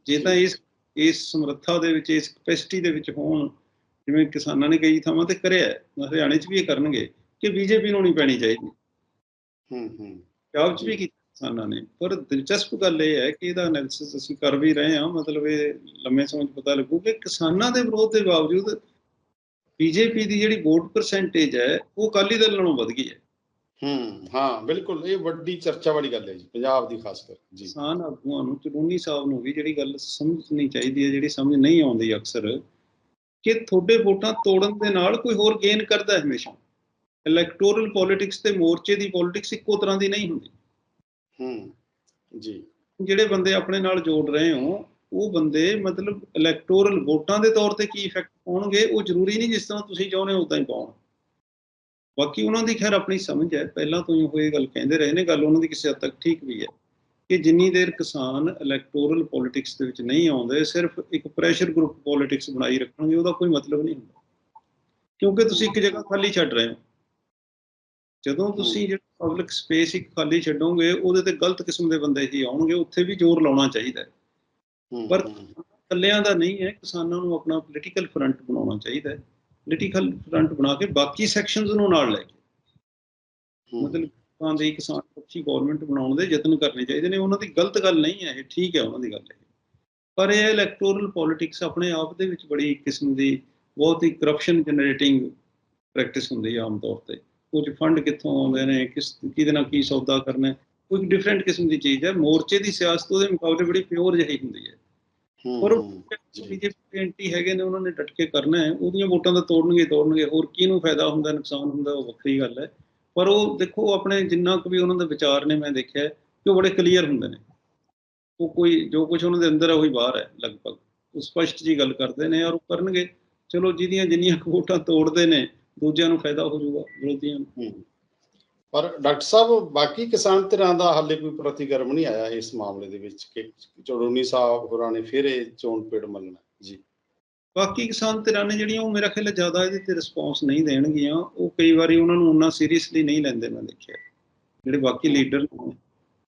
ਜੇ ਤਾਂ ਇਸ ਇਸ ਸਮਰੱਥਾ ਦੇ ਵਿੱਚ ਇਸ ਕੈਪੈਸਿਟੀ ਦੇ ਵਿੱਚ ਹੋਣ ਜਿਵੇਂ ਕਿਸਾਨਾਂ ਨੇ ਕਈ ਥਾਵਾਂ ਤੇ ਕਰਿਆ ਹਰਿਆਣੇ 'ਚ ਵੀ ਇਹ ਕਰਨਗੇ ਕਿ ਬੀਜੇਪੀ ਨੂੰ ਨਹੀਂ ਪੈਣੀ ਚਾਹੀਦੀ। ਹੂੰ ਹੂੰ। ਪੰਜਾਬ 'ਚ ਵੀ ਕੀਤਾ ਕਿਸਾਨਾਂ ਨੇ ਪਰ ਦਿਲਚਸਪ ਗੱਲ ਇਹ ਹੈ ਕਿ ਇਹਦਾ ਐਨਾਲਿਸਿਸ ਅਸੀਂ ਕਰ ਵੀ ਰਹੇ ਹਾਂ ਮਤਲਬ ਇਹ ਲੰਮੇ ਸਮੇਂ 'ਚ ਪਤਾ ਲੱਗੂ ਕਿ ਕਿਸਾਨਾਂ ਦੇ ਵਿਰੋਧ ਦੇ ਬਾਵਜੂਦ ਬੀਜੇਪੀ ਦੀ ਜਿਹੜੀ ਵੋਟ ਪਰਸੈਂਟੇਜ ਹੈ ਉਹ ਅਕਾਲੀ ਦਲ ਨਾਲੋਂ ਵਧ ਗਈ ਹੈ। ਹੂੰ ਹਾਂ ਬਿਲਕੁਲ ਇਹ ਵੱਡੀ ਚਰਚਾ ਵਾਲੀ ਗੱਲ ਹੈ ਜੀ ਪੰਜਾਬ ਦੀ ਖਾਸ ਕਰ ਜੀ। ਕਿਸਾਨ ਆਗੂਆਂ ਨੂੰ ਚੜੂਨੀ ਸਾਹਿਬ ਨੂੰ ਵੀ ਜਿਹੜੀ ਗੱਲ ਸਮਝਣੀ ਚਾਹੀਦੀ ਹੈ ਜਿਹੜੀ ਸਮਝ ਨਹੀਂ ਆਉਂਦੀ ਅਕਸਰ ਕਿ ਤੁਹਾਡੇ ਵੋਟਾਂ ਤੋੜਨ ਦੇ ਨਾਲ ਕੋਈ ਹੋਰ ਗੇਨ ਕਰਦਾ ਹੈ ਹਮੇਸ਼ਾ? ਇਲੈਕਟੋਰਲ ਪੋਲਿਟਿਕਸ ਤੇ ਮੋਰਚੇ ਦੀ ਪੋਲਿਟਿਕਸ ਇੱਕੋ ਤਰ੍ਹਾਂ ਦੀ ਨਹੀਂ ਹੁੰਦੀ। ਹੂੰ ਜੀ। ਜਿਹੜੇ ਬੰਦੇ ਆਪਣੇ ਨਾਲ ਜੋੜ ਰਹੇ ਹੋ ਉਹ ਬੰਦੇ ਮਤਲਬ ਇਲੈਕਟੋਰਲ ਵੋਟਾਂ ਦੇ ਤੌਰ ਤੇ ਕੀ ਇਫੈਕਟ ਪਾਉਣਗੇ ਉਹ ਜ਼ਰੂਰੀ ਨਹੀਂ ਜਿਸ ਤਰ੍ਹਾਂ ਤੁਸੀਂ ਚਾਹੁੰਦੇ ਹੋ ਉਦਾਂ ਹੀ ਪਾਉਣ। ਬਾਕੀ ਉਹਨਾਂ ਦੀ ਖੈਰ ਆਪਣੀ ਸਮਝ ਹੈ ਪਹਿਲਾਂ ਤੋਂ ਹੀ ਉਹ ਇਹ ਗੱਲ ਕਹਿੰਦੇ ਰਹੇ ਨੇ ਗੱਲ ਉਹਨਾਂ ਦੀ ਕਿਸੇ ਹੱਦ ਤੱਕ ਠੀਕ ਵੀ ਹੈ। ਕਿ ਜਿੰਨੀ ਦੇਰ ਕਿਸਾਨ ਇਲੈਕਟੋਰਲ ਪੋਲਿਟਿਕਸ ਦੇ ਵਿੱਚ ਨਹੀਂ ਆਉਂਦੇ ਸਿਰਫ ਇੱਕ ਪ੍ਰੈਸ਼ਰ ਗਰੁੱਪ ਪੋਲਿਟਿਕਸ ਬਣਾਈ ਰੱਖਣਗੇ ਉਹਦਾ ਕੋਈ ਮਤਲਬ ਨਹੀਂ ਹੁੰਦਾ। ਕਿਉਂਕਿ ਤੁਸੀਂ ਇੱਕ ਜਗ੍ਹਾ ਖਾਲੀ ਛੱਡ ਰਹੇ ਹੋ। ਜਦੋਂ ਤੁਸੀਂ ਜਿਹੜਾ ਪਬਲਿਕ ਸਪੇਸ ਇੱਕ ਖਾਲੀ ਛੱਡੋਗੇ ਉਹਦੇ ਤੇ ਗਲਤ ਕਿਸਮ ਦੇ ਬੰਦੇ ਹੀ ਆਉਣਗੇ ਉੱਥੇ ਵੀ ਜ਼ੋਰ ਲਾਉਣਾ ਚਾਹੀਦਾ ਹੈ। ਪਰ- ਇਕੱਲਿਆਂ ਦਾ ਨਹੀਂ ਹੈ ਕਿਸਾਨਾਂ ਨੂੰ ਆਪਣਾ ਪੋਲੀਟੀਕਲ ਫਰੰਟ ਬਣਾਉਣਾ ਚਾਹੀਦਾ ਹੈ। ਪੋਲੀਟੀਕਲ ਫਰੰਟ ਬਣਾ ਕੇ ਬਾਕੀ ਸੈਕਸ਼ਨਸ ਨੂੰ ਨਾਲ ਲੈ ਕੇ। ਮਤਲਬ ਕਿਸਾਨ ਦੀ ਕਿਸਾਨ ਪੱਖੀ ਗਵਰਨਮੈਂਟ ਬਣਾਉਣ ਦੇ ਯਤਨ ਕਰਨੇ ਚਾਹੀਦੇ ਨੇ ਉਹਨਾਂ ਦੀ ਗਲਤ ਗੱਲ ਨਹੀਂ ਹੈ ਇਹ ਠੀਕ ਹੈ ਉਹਨਾਂ ਦੀ ਗੱਲ ਪਰ ਇਹ ਇਲੈਕਟੋਰਲ ਪੋਲਿਟਿਕਸ ਆਪਣੇ ਆਪ ਦੇ ਵਿੱਚ ਬੜੀ ਕਿਸਮ ਦੀ ਬਹੁਤ ਹੀ ਕਰਪਸ਼ਨ ਜਨਰੇਟਿੰਗ ਪ੍ਰੈਕਟਿਸ ਹੁੰਦੀ ਹੈ ਆਮ ਤੌਰ ਤੇ। ਕੁਝ ਫੰਡ ਕਿੱਥੋਂ ਆਉਂਦੇ ਨੇ ਕਿਸ ਕਿਹਦੇ ਨਾਲ ਕੀ ਸੌਦਾ ਕਰਨਾ ਹੈ, ਕੋਈ ਡਿਫਰੈਂਟ ਕਿਸਮ ਦੀ ਚੀਜ਼ ਹੈ। ਮੋਰਚੇ ਦੀ ਸਿਆਸਤ ਉਹਦੇ ਮੁਕਾਬਲੇ ਬੜੀ ਪਿਓਰ ਜਿਹੀ ਹੁੰਦੀ ਹੈ। ਪਰ। ਬੀਜੇਪੀ ਐਂਟੀ ਹੈਗੇ ਨੇ ਉਹਨਾਂ ਨੇ ਡਟ ਕੇ ਕਰਨਾ ਹੈ ਉਹਦੀਆਂ ਵੋਟਾਂ ਤਾਂ ਤੋੜਨਗੇ ਤੋੜਨਗੇ ਹੋਰ ਕਿਹਨੂੰ ਫਾਇਦਾ ਹੁੰਦਾ ਨੁਕਸਾਨ ਹੁੰਦਾ ਉਹ ਵੱਖਰੀ ਗੱਲ ਹੈ। ਪਰ ਉਹ ਦੇਖੋ, ਆਪਣੇ ਜਿੰਨਾ ਕੁ ਵੀ ਉਹਨਾਂ ਦੇ ਵਿਚਾਰ ਨੇ, ਮੈਂ ਦੇਖਿਆ ਕਿ ਉਹ ਬੜੇ ਕਲੀਅਰ ਹੁੰਦੇ ਨੇ। ਉਹ ਕੋਈ, ਜੋ ਕੁਝ ਉਹਨਾਂ ਦੇ ਅੰਦਰ ਹੈ ਉਹੀ ਬਾਹਰ ਹੈ, ਲਗਭਗ। ਉਹ ਸਪਸ਼ਟ ਜੀ ਗੱਲ ਕਰਦੇ ਨੇ ਔਰ ਉਹ ਕਰਨਗੇ। ਚਲੋ, ਜਿਹਦੀਆਂ ਜਿੰਨੀਆਂ ਕੁ ਵੋਟਾਂ ਤੋੜਦੇ ਨੇ, ਦੂਜਿਆਂ ਨੂੰ ਫਾਇਦਾ ਹੋ ਜਾਊਗਾ, ਵਿਰੋਧੀਆਂ ਨੂੰ। ਪਰ ਡਾਕਟਰ ਸਾਹਿਬ, ਬਾਕੀ ਕਿਸਾਨ ਧਿਰਾਂ ਦਾ ਹਾਲੇ ਕੋਈ ਪ੍ਰਤੀਕਰਮ ਨਹੀਂ ਆਇਆ ਇਸ ਮਾਮਲੇ ਦੇ ਵਿੱਚ ਕਿ ਚੜੂਨੀ ਸਾਹਿਬ, ਹੋਰਾਂ ਨੇ ਫਿਰ ਇਹ ਚੋਣ ਪੇੜ ਮੰਨਣਾ। ਜੀ। ਬਾਕੀ ਕਿਸਾਨ ਧਿਰਾਂ ਨੇ ਜਿਹੜੀਆਂ ਉਹ ਮੇਰਾ ਖਿਆਲ ਜ਼ਿਆਦਾ ਇਹਦੇ ਤੇ ਰਿਸਪੌਂਸ ਨਹੀਂ ਦੇਣਗੀਆਂ। ਉਹ ਕਈ ਵਾਰੀ ਉਹਨਾਂ ਨੂੰ ਉਹਨਾਂ ਸੀਰੀਅਸਲੀ ਨਹੀਂ ਲੈਂਦੇ ਮੈਂ ਦੇਖਿਆ। ਜਿਹੜੇ ਬਾਕੀ ਲੀਡਰ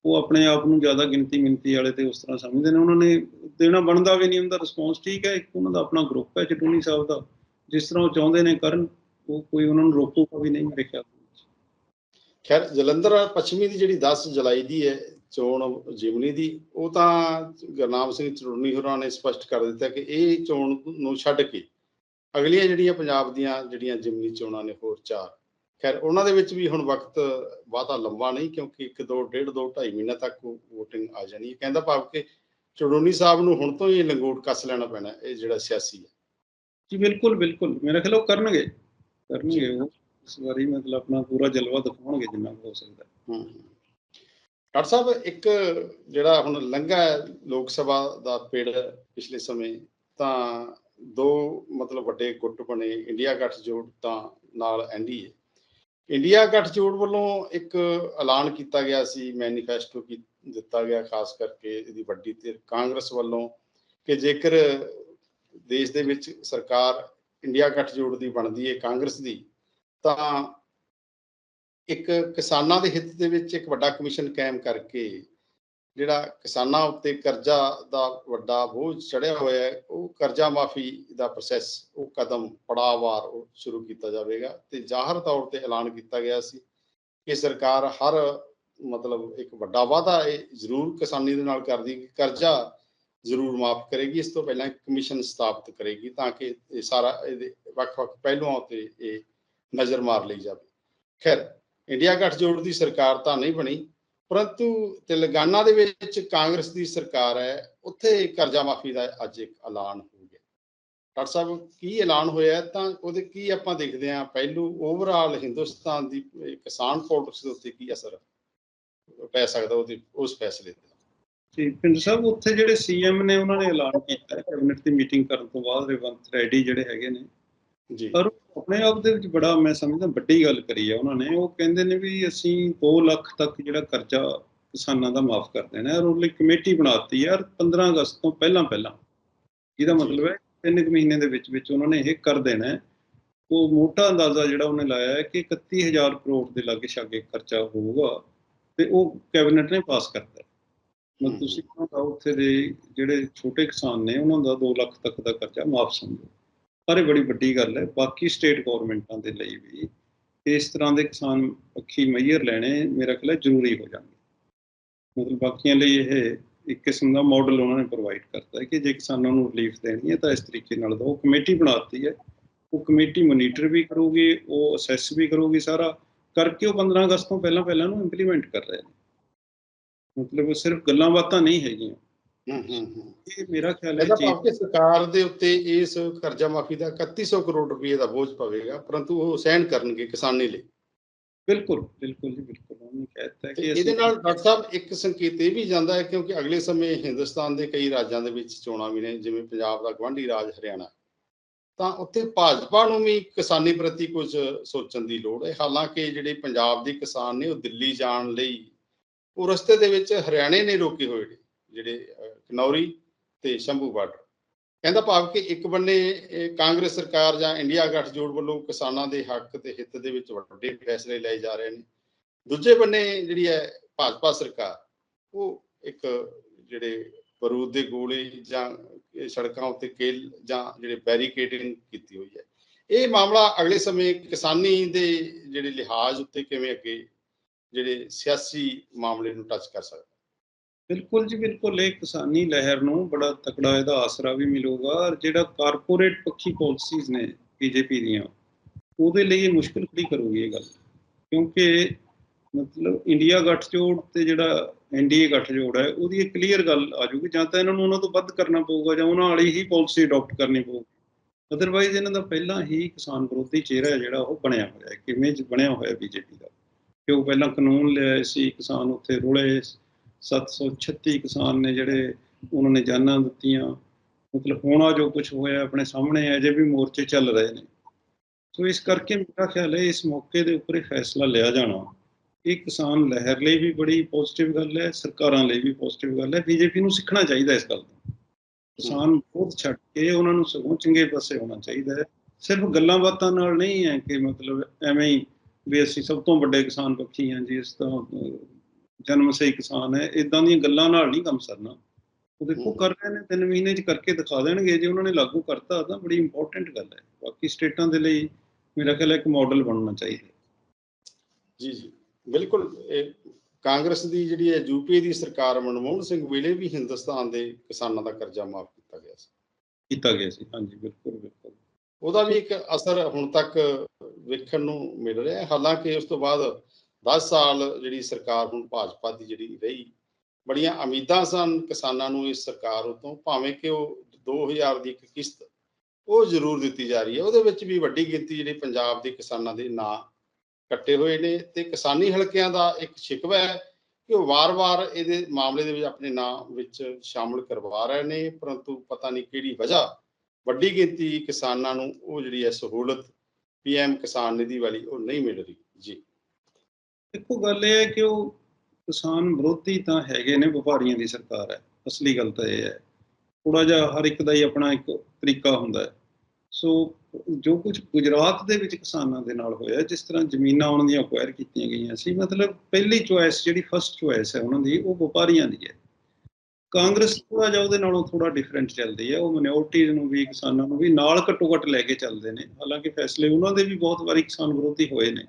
ਉਹ ਆਪਣੇ ਆਪ ਨੂੰ ਜ਼ਿਆਦਾ ਗਿਣਤੀ ਮਿੰਤੀ ਵਾਲੇ ਤੇ ਉਸ ਤਰ੍ਹਾਂ ਸਮਝਦੇ ਨੇ। ਉਹਨਾਂ ਨੇ ਦੇਣਾ ਬਣਦਾ ਵੀ ਨਹੀਂ ਹੁੰਦਾ ਰਿਸਪੌਂਸ ਠੀਕ ਹੈ। ਇੱਕ ਉਹਨਾਂ ਦਾ ਆਪਣਾ ਗਰੁੱਪ ਹੈ ਚਟੂਨੀ ਸਾਹਿਬ ਦਾ। ਜਿਸ ਤਰ੍ਹਾਂ ਉਹ ਚਾਹੁੰਦੇ ਨੇ ਕਰਨ, ਉਹ ਕੋਈ ਉਹਨਾਂ ਨੂੰ ਰੋਕੂਗਾ ਵੀ ਨਹੀਂ ਮੇਰੇ ਖਿਆਲ ਖੈਰ ਜਲੰਧਰ ਪੱਛਮੀ ਦੀ ਜਿਹੜੀ 10 ਜੁਲਾਈ ਦੀ ਹੈ ਚੋਣ ਜਿਮਨੀ ਦੀ ਉਹ ਤਾਂ ਗੁਰਨਾਮ ਸਿੰਘ ਚੜੂਨੀ ਹੋਰਾਂ ਨੇ ਸਪਸ਼ਟ ਕਰ ਦਿੱਤਾ ਕਿ ਇਹ ਚੋਣ ਨੂੰ ਛੱਡ ਕੇ ਅਗਲੀਆਂ ਜਿਹੜੀਆਂ ਪੰਜਾਬ ਦੀਆਂ ਜਿਹੜੀਆਂ ਜਿਮਨੀ ਚੋਣਾਂ ਨੇ ਹੋਰ ਚਾਰ ਖੈਰ ਉਹਨਾਂ ਦੇ ਵਿੱਚ ਵੀ ਹੁਣ ਵਕਤ ਬਹੁਤਾ ਲੰਬਾ ਨਹੀਂ ਕਿਉਂਕਿ 1 2 1.5 2 2.5 ਮਹੀਨਾ ਤੱਕ VOTING ਆ ਜਾਣੀ ਹੈ। ਕਹਿੰਦਾ ਭਾਵ ਕਿ ਚੜੂਨੀ ਸਾਹਿਬ ਨੂੰ ਹੁਣ ਤੋਂ ਹੀ ਲੰਗੋਟ ਕੱਸ ਲੈਣਾ ਪੈਣਾ ਹੈ, ਇਹ ਜਿਹੜਾ ਸਿਆਸੀ ਹੈ। ਜੀ ਬਿਲਕੁਲ ਬਿਲਕੁਲ। ਮੇਰਾ ਖਿਆਲ ਉਹ ਕਰਨਗੇ ਕਰਨਗੇ ਉਹ। ਇਸ ਵਾਰੀ ਮਤਲਬ ਆਪਣਾ ਪੂਰਾ ਜਲਵਾ ਦਿਖਾਉਣਗੇ ਜਿੰਨਾ ਹੋ ਸਕਦਾ। ਹਮ। ਡਾਕਟਰ ਸਾਹਿਬ, ਇੱਕ ਜਿਹੜਾ ਹੁਣ ਲੰਘਾ ਲੋਕ ਸਭਾ ਦਾ ਪੇੜ ਪਿਛਲੇ ਸਮੇਂ, ਤਾਂ ਦੋ ਮਤਲਬ ਵੱਡੇ ਗੁੱਟ ਬਣੇ, ਇੰਡੀਆ ਗੱਠਜੋੜ ਤਾਂ ਨਾਲ ਐਨਡੀਏ ਇੰਡੀਆ ਗੱਠਜੋੜ ਵੱਲੋਂ ਇੱਕ ਐਲਾਨ ਕੀਤਾ ਗਿਆ ਸੀ, ਮੈਨੀਫੈਸਟੋ ਕੀ ਦਿੱਤਾ ਗਿਆ, ਖਾਸ ਕਰਕੇ ਇਹਦੀ ਵੱਡੀ ਧਿਰ ਕਾਂਗਰਸ ਵੱਲੋਂ ਕਿ ਜੇਕਰ ਦੇਸ਼ ਦੇ ਵਿੱਚ ਸਰਕਾਰ ਇੰਡੀਆ ਗੱਠਜੋੜ ਦੀ ਬਣਦੀ ਹੈ ਕਾਂਗਰਸ ਦੀ, ਤਾਂ ਇੱਕ ਕਿਸਾਨਾਂ ਦੇ ਹਿੱਤ ਦੇ ਵਿੱਚ ਇੱਕ ਵੱਡਾ ਕਮਿਸ਼ਨ ਕਾਇਮ ਕਰਕੇ ਜਿਹੜਾ ਕਿਸਾਨਾਂ ਉੱਤੇ ਕਰਜ਼ਾ ਦਾ ਵੱਡਾ ਬੋਝ ਚੜਿਆ ਹੋਇਆ ਹੈ, ਉਹ ਕਰਜ਼ਾ ਮਾਫੀ ਦਾ ਪ੍ਰੋਸੈਸ ਉਹ ਕਦਮ ਪੜਾਅਵਾਰ ਸ਼ੁਰੂ ਕੀਤਾ ਜਾਵੇਗਾ ਤੇ ਜ਼ਾਹਰ ਤੌਰ ਤੇ ਐਲਾਨ ਕੀਤਾ ਗਿਆ ਸੀ ਕਿ ਸਰਕਾਰ ਹਰ ਮਤਲਬ ਇੱਕ ਵੱਡਾ ਵਾਅਦਾ ਇਹ ਜ਼ਰੂਰ ਕਿਸਾਨੀ ਦੇ ਨਾਲ ਕਰਦੀ ਕਿ ਕਰਜ਼ਾ ਜ਼ਰੂਰ ਮਾਫ ਕਰੇਗੀ, ਇਸ ਤੋਂ ਪਹਿਲਾਂ ਕਮਿਸ਼ਨ ਸਥਾਪਿਤ ਕਰੇਗੀ ਤਾਂ ਕਿ ਇਹ ਸਾਰਾ ਇਹਦੇ ਵੱਖ-ਵੱਖ ਪਹਿਲੂਆਂ ਉੱਤੇ ਇਹ ਨਜ਼ਰ ਮਾਰ ਲਈ ਜਾਵੇ। ਖੈਰ ਇੰਡੀਆ ਗੱਠਜੋੜ ਦੀ ਸਰਕਾਰ ਤਾਂ ਨਹੀਂ ਬਣੀ, ਪਰੰਤੂ ਤੇਲੰਗਾਨਾ ਦੇ ਵਿੱਚ ਕਾਂਗਰਸ ਦੀ ਸਰਕਾਰ ਹੈ, ਉੱਥੇ ਕਰਜ਼ਾ ਮਾਫੀ ਦਾ ਅੱਜ ਇੱਕ ਐਲਾਨ ਹੋ ਗਿਆ। ਡਾਕਟਰ ਸਾਹਿਬ, ਕੀ ਐਲਾਨ ਹੋਇਆ? ਤਾਂ ਉਹਦੇ ਕੀ ਆਪਾਂ ਦੇਖਦੇ ਹਾਂ? ਪਹਿਲੂ ਓਵਰਆਲ ਹਿੰਦੁਸਤਾਨ ਦੀ ਕਿਸਾਨ ਪੋਲਿਟਿਕਸ ਦੇ ਉੱਤੇ ਕੀ ਅਸਰ ਪੈ ਸਕਦਾ ਉਹਦੇ, ਉਸ ਫੈਸਲੇ ਤੇ? ਜੀ, ਪਿੰਡ ਸਾਹਿਬ, ਉੱਥੇ ਜਿਹੜੇ ਸੀਐਮ ਨੇ ਉਹਨਾਂ ਨੇ ਐਲਾਨ ਕੀਤਾ ਕੈਬਨਿਟ ਦੀ ਮੀਟਿੰਗ ਕਰਨ ਤੋਂ ਬਾਅਦ, ਰੇਵੰਤ ਰੈਡੀ ਜਿਹੜੇ ਹੈਗੇ ਨੇ ਜੀ। ਪਰ ਆਪਣੇ ਆਪ ਦੇ ਵਿੱਚ ਬੜਾ ਮੈਂ ਸਮਝਦਾ ਵੱਡੀ ਗੱਲ ਕਰੀ ਆ ਉਹਨਾਂ ਨੇ। ਉਹ ਕਹਿੰਦੇ ਨੇ ਵੀ ਅਸੀਂ 2 ਲੱਖ ਤੱਕ ਜਿਹੜਾ ਕਰਜ਼ਾ ਕਿਸਾਨਾਂ ਦਾ ਮਾਫ ਕਰ ਦੇਣਾ ਹੈ ਔਰ ਉਹਦੇ ਲਈ ਕਮੇਟੀ ਬਣਾਤੀ ਯਾਰ 15 ਅਗਸਤ ਤੋਂ ਪਹਿਲਾਂ ਪਹਿਲਾਂ। ਜਿਹਦਾ ਮਤਲਬ ਹੈ ਤਿੰਨ ਕੁ ਮਹੀਨੇ ਦੇ ਵਿੱਚ ਵਿੱਚ ਉਹਨਾਂ ਨੇ ਇਹ ਕਰ ਦੇਣਾ ਹੈ। ਉਹ ਮੋਟਾ ਅੰਦਾਜ਼ਾ ਜਿਹੜਾ ਉਹਨੇ ਲਾਇਆ ਹੈ ਕਿ 31000 ਕਰੋੜ ਦੇ ਲਾਗੇ ਛਾਗੇ ਖਰਚਾ ਹੋਊਗਾ ਤੇ ਉਹ ਕੈਬਨਿਟ ਨੇ ਪਾਸ ਕਰਤਾ ਹਮ। ਤੁਸੀਂ ਉਹਨਾਂ ਦਾ ਉੱਥੇ ਦੇ ਜਿਹੜੇ ਛੋਟੇ ਕਿਸਾਨ ਨੇ ਉਹਨਾਂ ਦਾ 2 ਲੱਖ ਤੱਕ ਦਾ ਕਰਜ਼ਾ ਮਾਫ ਸਮਝੋ। ਪਰ ਇਹ ਬੜੀ ਵੱਡੀ ਗੱਲ ਹੈ। ਬਾਕੀ ਸਟੇਟ ਗਵਰਨਮੈਂਟਾਂ ਦੇ ਲਈ ਵੀ ਇਸ ਤਰ੍ਹਾਂ ਦੇ ਕਿਸਾਨ ਪੱਖੀ ਮਈਅਰ ਲੈਣੇ ਮੇਰਾ ਖਿਆਲ ਹੈ ਜ਼ਰੂਰੀ ਹੋ ਜਾਣਗੇ। ਮਤਲਬ ਬਾਕੀਆਂ ਲਈ ਇਹ ਇੱਕ ਕਿਸਮ ਦਾ ਮਾਡਲ ਉਹਨਾਂ ਨੇ ਪ੍ਰੋਵਾਈਡ ਕਰਤਾ ਹੈ ਕਿ ਜੇ ਕਿਸਾਨਾਂ ਨੂੰ ਰਿਲੀਫ ਦੇਣੀ ਹੈ ਤਾਂ ਇਸ ਤਰੀਕੇ ਨਾਲ ਦੋ ਕਮੇਟੀ ਬਣਾਤੀ ਹੈ। ਉਹ ਕਮੇਟੀ ਮੋਨੀਟਰ ਵੀ ਕਰੂਗੀ, ਉਹ ਅਸੈਸ ਵੀ ਕਰੂਗੀ ਸਾਰਾ ਕਰਕੇ ਉਹ 15 ਅਗਸਤ ਤੋਂ ਪਹਿਲਾਂ ਪਹਿਲਾਂ ਨੂੰ ਇੰਪਲੀਮੈਂਟ ਕਰ ਰਹੇ ਨੇ। ਮਤਲਬ ਉਹ ਸਿਰਫ ਗੱਲਾਂ ਬਾਤਾਂ ਨਹੀਂ ਹੈਗੀਆਂ। ਇਹ ਮੇਰਾ ਖਿਆਲ ਹੈ ਭਾਵ ਕਿ ਸਰਕਾਰ ਦੇ ਉੱਤੇ ਇਸ ਕਰਜ਼ਾ ਮਾਫੀ ਦਾ 3100 ਕਰੋੜ ਰੁਪਏ ਦਾ ਬੋਝ ਪਵੇਗਾ ਪਰੰਤੂ ਉਹ ਸਹਿਣ ਕਰਨਗੇ ਕਿਸਾਨੀ ਲਈ। ਬਿਲਕੁਲ ਬਿਲਕੁਲ ਜੀ ਬਿਲਕੁਲ। ਉਹਨੇ ਕਹਿਤਾ ਕਿ ਇਹਦੇ ਨਾਲ ਡਾਕਟਰ ਸਾਹਿਬ ਇੱਕ ਸੰਕੇਤ ਇਹ ਵੀ ਜਾਂਦਾ ਹੈ ਕਿਉਂਕਿ ਅਗਲੇ ਸਮੇਂ ਹਿੰਦੁਸਤਾਨ ਦੇ ਕਈ ਰਾਜਾਂ ਦੇ ਵਿੱਚ ਚੋਣਾਂ ਵੀ ਨੇ ਜਿਵੇਂ ਪੰਜਾਬ ਦਾ ਗਵਾਂਢੀ ਰਾਜ ਹਰਿਆਣਾ। ਤਾਂ ਉੱਥੇ ਭਾਜਪਾ ਨੂੰ ਵੀ ਕਿਸਾਨੀ ਪ੍ਰਤੀ ਕੁਝ ਸੋਚਣ ਦੀ ਲੋੜ ਹੈ। ਹਾਲਾਂਕਿ ਜਿਹੜੇ ਪੰਜਾਬ ਦੇ ਕਿਸਾਨ ਨੇ ਉਹ ਦਿੱਲੀ ਜਾਣ ਲਈ ਉਹ ਰਸਤੇ ਦੇ ਵਿੱਚ ਹਰਿਆਣੇ ਨੇ ਰੋਕੇ ਹੋਏ ਨੇ ਜਿਹੜੇ ਅਹ, ਤੇ ਸ਼ੰਭੂ ਬਾਰਡਰ। ਕਹਿੰਦਾ ਭਾਵ ਕਿ ਇੱਕ ਬੰਨੇ ਕਾਂਗਰਸ ਸਰਕਾਰ ਜਾਂ ਇੰਡੀਆ ਗੱਠਜੋੜ ਵੱਲੋਂ ਕਿਸਾਨਾਂ ਦੇ ਹੱਕ ਤੇ ਹਿੱਤ ਦੇ ਵਿੱਚ ਵੱਡੇ ਫੈਸਲੇ ਲਏ ਜਾ ਰਹੇ ਨੇ। ਦੂਜੇ ਬੰਨੇ ਜਿਹੜੀ ਹੈ ਭਾਜਪਾ ਸਰਕਾਰ ਉਹ ਇੱਕ ਜਿਹੜੇ ਬਰੂਦ ਦੇ ਗੋਲੇ ਜਾਂ ਸੜਕਾਂ ਉੱਤੇ ਕੇਲ ਜਾਂ ਜਿਹੜੇ ਬੈਰੀਕੇਡਿੰਗ ਕੀਤੀ ਹੋਈ ਹੈ। ਇਹ ਮਾਮਲਾ ਅਗਲੇ ਸਮੇਂ ਕਿਸਾਨੀ ਦੇ ਜਿਹੜੇ ਲਿਹਾਜ਼ ਉੱਤੇ ਕਿਵੇਂ ਅੱਗੇ ਜਿਹੜੇ ਸਿਆਸੀ ਮਾਮਲੇ ਨੂੰ ਟੱਚ ਕਰ ਸਕਦਾ ਬਿਲਕੁਲ ਜੀ, ਬਿਲਕੁਲ। ਇਹ ਕਿਸਾਨੀ ਲਹਿਰ ਨੂੰ ਬੜਾ ਤਕੜਾ ਇਹਦਾ ਆਸਰਾ ਵੀ ਮਿਲੂਗਾ ਔਰ ਜਿਹੜਾ ਕਾਰਪੋਰੇਟ ਪੱਖੀ ਪਾਲਿਸੀਜ਼ ਨੇ ਬੀਜੇਪੀ ਦੀਆਂ, ਉਹਦੇ ਲਈ ਇਹ ਮੁਸ਼ਕਲ ਖੜੀ ਕਰੂਗੀ ਇਹ ਗੱਲ। ਕਿਉਂਕਿ ਮਤਲਬ ਇੰਡੀਆ ਗੱਠਜੋੜ ਤੇ ਜਿਹੜਾ ਐਨਡੀਏ ਗੱਠਜੋੜ ਹੈ, ਉਹਦੀ ਇਹ ਕਲੀਅਰ ਗੱਲ ਆ ਜੂਗੀ। ਜਾਂ ਤਾਂ ਇਹਨਾਂ ਨੂੰ ਉਹਨਾਂ ਤੋਂ ਵੱਧ ਕਰਨਾ ਪਊਗਾ ਜਾਂ ਉਹਨਾਂ ਵਾਲੀ ਹੀ ਪਾਲਿਸੀ ਅਡਾਪਟ ਕਰਨੀ ਪਊਗੀ। ਅਦਰਵਾਈਜ਼ ਇਹਨਾਂ ਦਾ ਪਹਿਲਾਂ ਹੀ ਕਿਸਾਨ ਵਿਰੋਧੀ ਚਿਹਰਾ ਜਿਹੜਾ ਉਹ ਬਣਿਆ ਹੋਇਆ ਹੈ ਕਿਵੇਂ ਬਣਿਆ ਹੋਇਆ ਬੀਜੇਪੀ ਦਾ। ਕਿ ਉਹ ਪਹਿਲਾਂ ਕਾਨੂੰਨ ਲਿਆਏ ਸੀ, ਕਿਸਾਨ ਉੱਥੇ ਰੁਲੇ 736 ਕਿਸਾਨ ਨੇ ਜਿਹੜੇ ਉਹਨਾਂ ਨੇ ਜਾਨਾਂ ਦਿੱਤੀਆਂ। ਮਤਲਬ ਹੋਣਾ ਜੋ ਕੁਝ ਹੋਇਆ ਆਪਣੇ ਸਾਹਮਣੇ ਅਜੇ ਵੀ ਮੋਰਚੇ ਚੱਲ ਰਹੇ ਨੇ। ਸੋ ਇਸ ਕਰਕੇ ਮੇਰਾ ਖਿਆਲ ਹੈ ਇਸ ਮੌਕੇ ਦੇ ਉੱਪਰ ਫੈਸਲਾ ਲਿਆ ਜਾਣਾ। ਇਹ ਕਿਸਾਨ ਲਹਿਰ ਲਈ ਵੀ ਬੜੀ ਪੋਜ਼ਿਟਿਵ ਗੱਲ ਹੈ, ਸਰਕਾਰਾਂ ਲਈ ਵੀ ਪੋਜ਼ਿਟਿਵ ਗੱਲ ਹੈ, ਬੀਜੇਪੀ ਨੂੰ ਸਿੱਖਣਾ ਚਾਹੀਦਾ ਇਸ ਗੱਲ ਤੋਂ ਕਿਸਾਨ ਬਹੁਤ ਛੱਡ ਕੇ ਉਹਨਾਂ ਨੂੰ ਸਗੋਂ ਚੰਗੇ ਪਾਸੇ ਹੋਣਾ ਚਾਹੀਦਾ ਹੈ। ਸਿਰਫ ਗੱਲਾਂ ਬਾਤਾਂ ਨਾਲ ਨਹੀਂ ਹੈ ਕਿ ਮਤਲਬ ਐਵੇਂ ਹੀ ਵੀ ਅਸੀਂ ਸਭ ਤੋਂ ਵੱਡੇ ਕਿਸਾਨ ਪੱਖੀ ਹਾਂ ਜੀ, ਇਸ ਤੋਂ ਜਨਮ ਸਹੀ ਕਿਸਾਨ ਹੈ ਇਦਾਂ ਦੀਆਂ ਗੱਲਾਂ ਨਾਲ ਨਹੀਂ ਕੰਮ ਸਰਨਾ। ਉਹ ਦੇਖੋ। ਕਰ ਰਹੇ ਨੇ ਤਿੰਨ ਮਹੀਨੇ ਚ ਕਰਕੇ ਦਿਖਾ ਦੇਣਗੇ ਜੇ ਉਹਨਾਂ ਨੇ ਲਾਗੂ ਕਰਤਾ ਤਾਂ ਬੜੀ ਇੰਪੋਰਟੈਂਟ ਗੱਲ ਹੈ। ਬਾਕੀ ਸਟੇਟਾਂ ਦੇ ਲਈ ਮੇਰਾ ਖਿਆਲ ਹੈ ਇੱਕ ਮਾਡਲ ਬਣਨਾ ਚਾਹੀਦਾ। ਜੀ ਜੀ। ਬਿਲਕੁਲ ਇਹ ਕਾਂਗਰਸ ਦੀ ਜਿਹੜੀ ਹੈ ਯੂਪੀ ਦੀ ਸਰਕਾਰ ਮਨਮੋਹਨ ਸਿੰਘ ਵੇਲੇ ਵੀ ਹਿੰਦੁਸਤਾਨ ਦੇ ਕਿਸਾਨਾਂ ਦਾ ਕਰਜ਼ਾ ਮਾਫ ਕੀਤਾ ਗਿਆ ਸੀ। ਕੀਤਾ ਗਿਆ ਸੀ ਹਾਂਜੀ ਬਿਲਕੁਲ ਬਿਲਕੁਲ। ਉਹਦਾ ਵੀ ਇੱਕ ਅਸਰ ਹੁਣ ਤੱਕ ਵੇਖਣ ਨੂੰ ਮਿਲ ਰਿਹਾ ਹੈ। ਹਾਲਾਂਕਿ ਉਸ ਤੋਂ ਬਾਅਦ 10 ਸਾਲ ਜਿਹੜੀ ਸਰਕਾਰ ਹੁਣ ਭਾਜਪਾ ਦੀ ਜਿਹੜੀ ਰਹੀ, ਬੜੀਆਂ ਉਮੀਦਾਂ ਸਨ ਕਿਸਾਨਾਂ ਨੂੰ ਇਸ ਸਰਕਾਰ ਉਤੋਂ, ਭਾਵੇਂ ਕਿ ਉਹ 2000 ਦੀ ਇੱਕ ਕਿਸ਼ਤ ਉਹ ਜ਼ਰੂਰ ਦਿੱਤੀ ਜਾ ਰਹੀ ਹੈ, ਉਹਦੇ ਵਿੱਚ ਵੀ ਵੱਡੀ ਗਿਣਤੀ ਜਿਹੜੇ ਪੰਜਾਬ ਦੇ ਕਿਸਾਨਾਂ ਦੇ ਨਾਂ ਕੱਟੇ ਹੋਏ ਨੇ ਤੇ ਕਿਸਾਨੀ ਹਲਕਿਆਂ ਦਾ ਇੱਕ ਸ਼ਿਕਵਾ ਹੈ ਕਿ ਉਹ ਵਾਰ-ਵਾਰ ਇਹਦੇ ਮਾਮਲੇ ਦੇ ਵਿੱਚ ਆਪਣੇ ਨਾਂ ਵਿੱਚ ਸ਼ਾਮਲ ਕਰਵਾ ਰਹੇ ਨੇ, ਪਰੰਤੂ ਪਤਾ ਨਹੀਂ ਕਿਹੜੀ ਵਜ੍ਹਾ ਵੱਡੀ ਗਿਣਤੀ ਕਿਸਾਨਾਂ ਨੂੰ ਉਹ ਜਿਹੜੀ ਹੈ ਸਹੂਲਤ ਪੀਐਮ ਕਿਸਾਨ ਨਿਧੀ ਵਾਲੀ ਉਹ ਨਹੀਂ ਮਿਲ ਰਹੀ। ਜੀ। ਦੇਖੋ ਗੱਲ ਇਹ ਹੈ ਕਿ ਉਹ ਕਿਸਾਨ ਵਿਰੋਧੀ ਤਾਂ ਹੈਗੇ ਨੇ, ਵਪਾਰੀਆਂ ਦੀ ਸਰਕਾਰ ਹੈ। ਅਸਲੀ ਗੱਲ ਤਾਂ ਇਹ ਹੈ। ਥੋੜਾ ਜਿਹਾ ਹਰ ਇੱਕ ਦਾ ਹੀ ਆਪਣਾ ਇੱਕ ਤਰੀਕਾ ਹੁੰਦਾ ਹੈ। ਸੋ ਜੋ ਕੁਝ ਗੁਜਰਾਤ ਦੇ ਵਿੱਚ ਕਿਸਾਨਾਂ ਦੇ ਨਾਲ ਹੋਇਆ, ਜਿਸ ਤਰ੍ਹਾਂ ਜ਼ਮੀਨਾਂ ਉਹਨਾਂ ਦੀਆਂ ਅਕਵਾਇਰ ਕੀਤੀਆਂ ਗਈਆਂ ਸੀ, ਮਤਲਬ ਪਹਿਲੀ ਚੁਆਇਸ ਜਿਹੜੀ ਫਸਟ ਚੁਆਇਸ ਹੈ ਉਹਨਾਂ ਦੀ, ਉਹ ਵਪਾਰੀਆਂ ਦੀ ਹੈ। ਕਾਂਗਰਸ ਥੋੜਾ ਜਿਹਾ ਉਹਦੇ ਨਾਲੋਂ ਥੋੜਾ ਡਿਫਰੈਂਟ ਚੱਲਦੀ ਹੈ। ਉਹ ਮਿਨੋਰਟੀਜ਼ ਨੂੰ ਵੀ, ਕਿਸਾਨਾਂ ਨੂੰ ਵੀ ਨਾਲ ਘੱਟੋ ਘੱਟ ਲੈ ਕੇ ਚੱਲਦੇ ਨੇ। ਹਾਲਾਂਕਿ ਫੈਸਲੇ ਉਹਨਾਂ ਦੇ ਵੀ ਬਹੁਤ ਵਾਰੀ ਕਿਸਾਨ ਵਿਰੋਧੀ ਹੋਏ ਨੇ।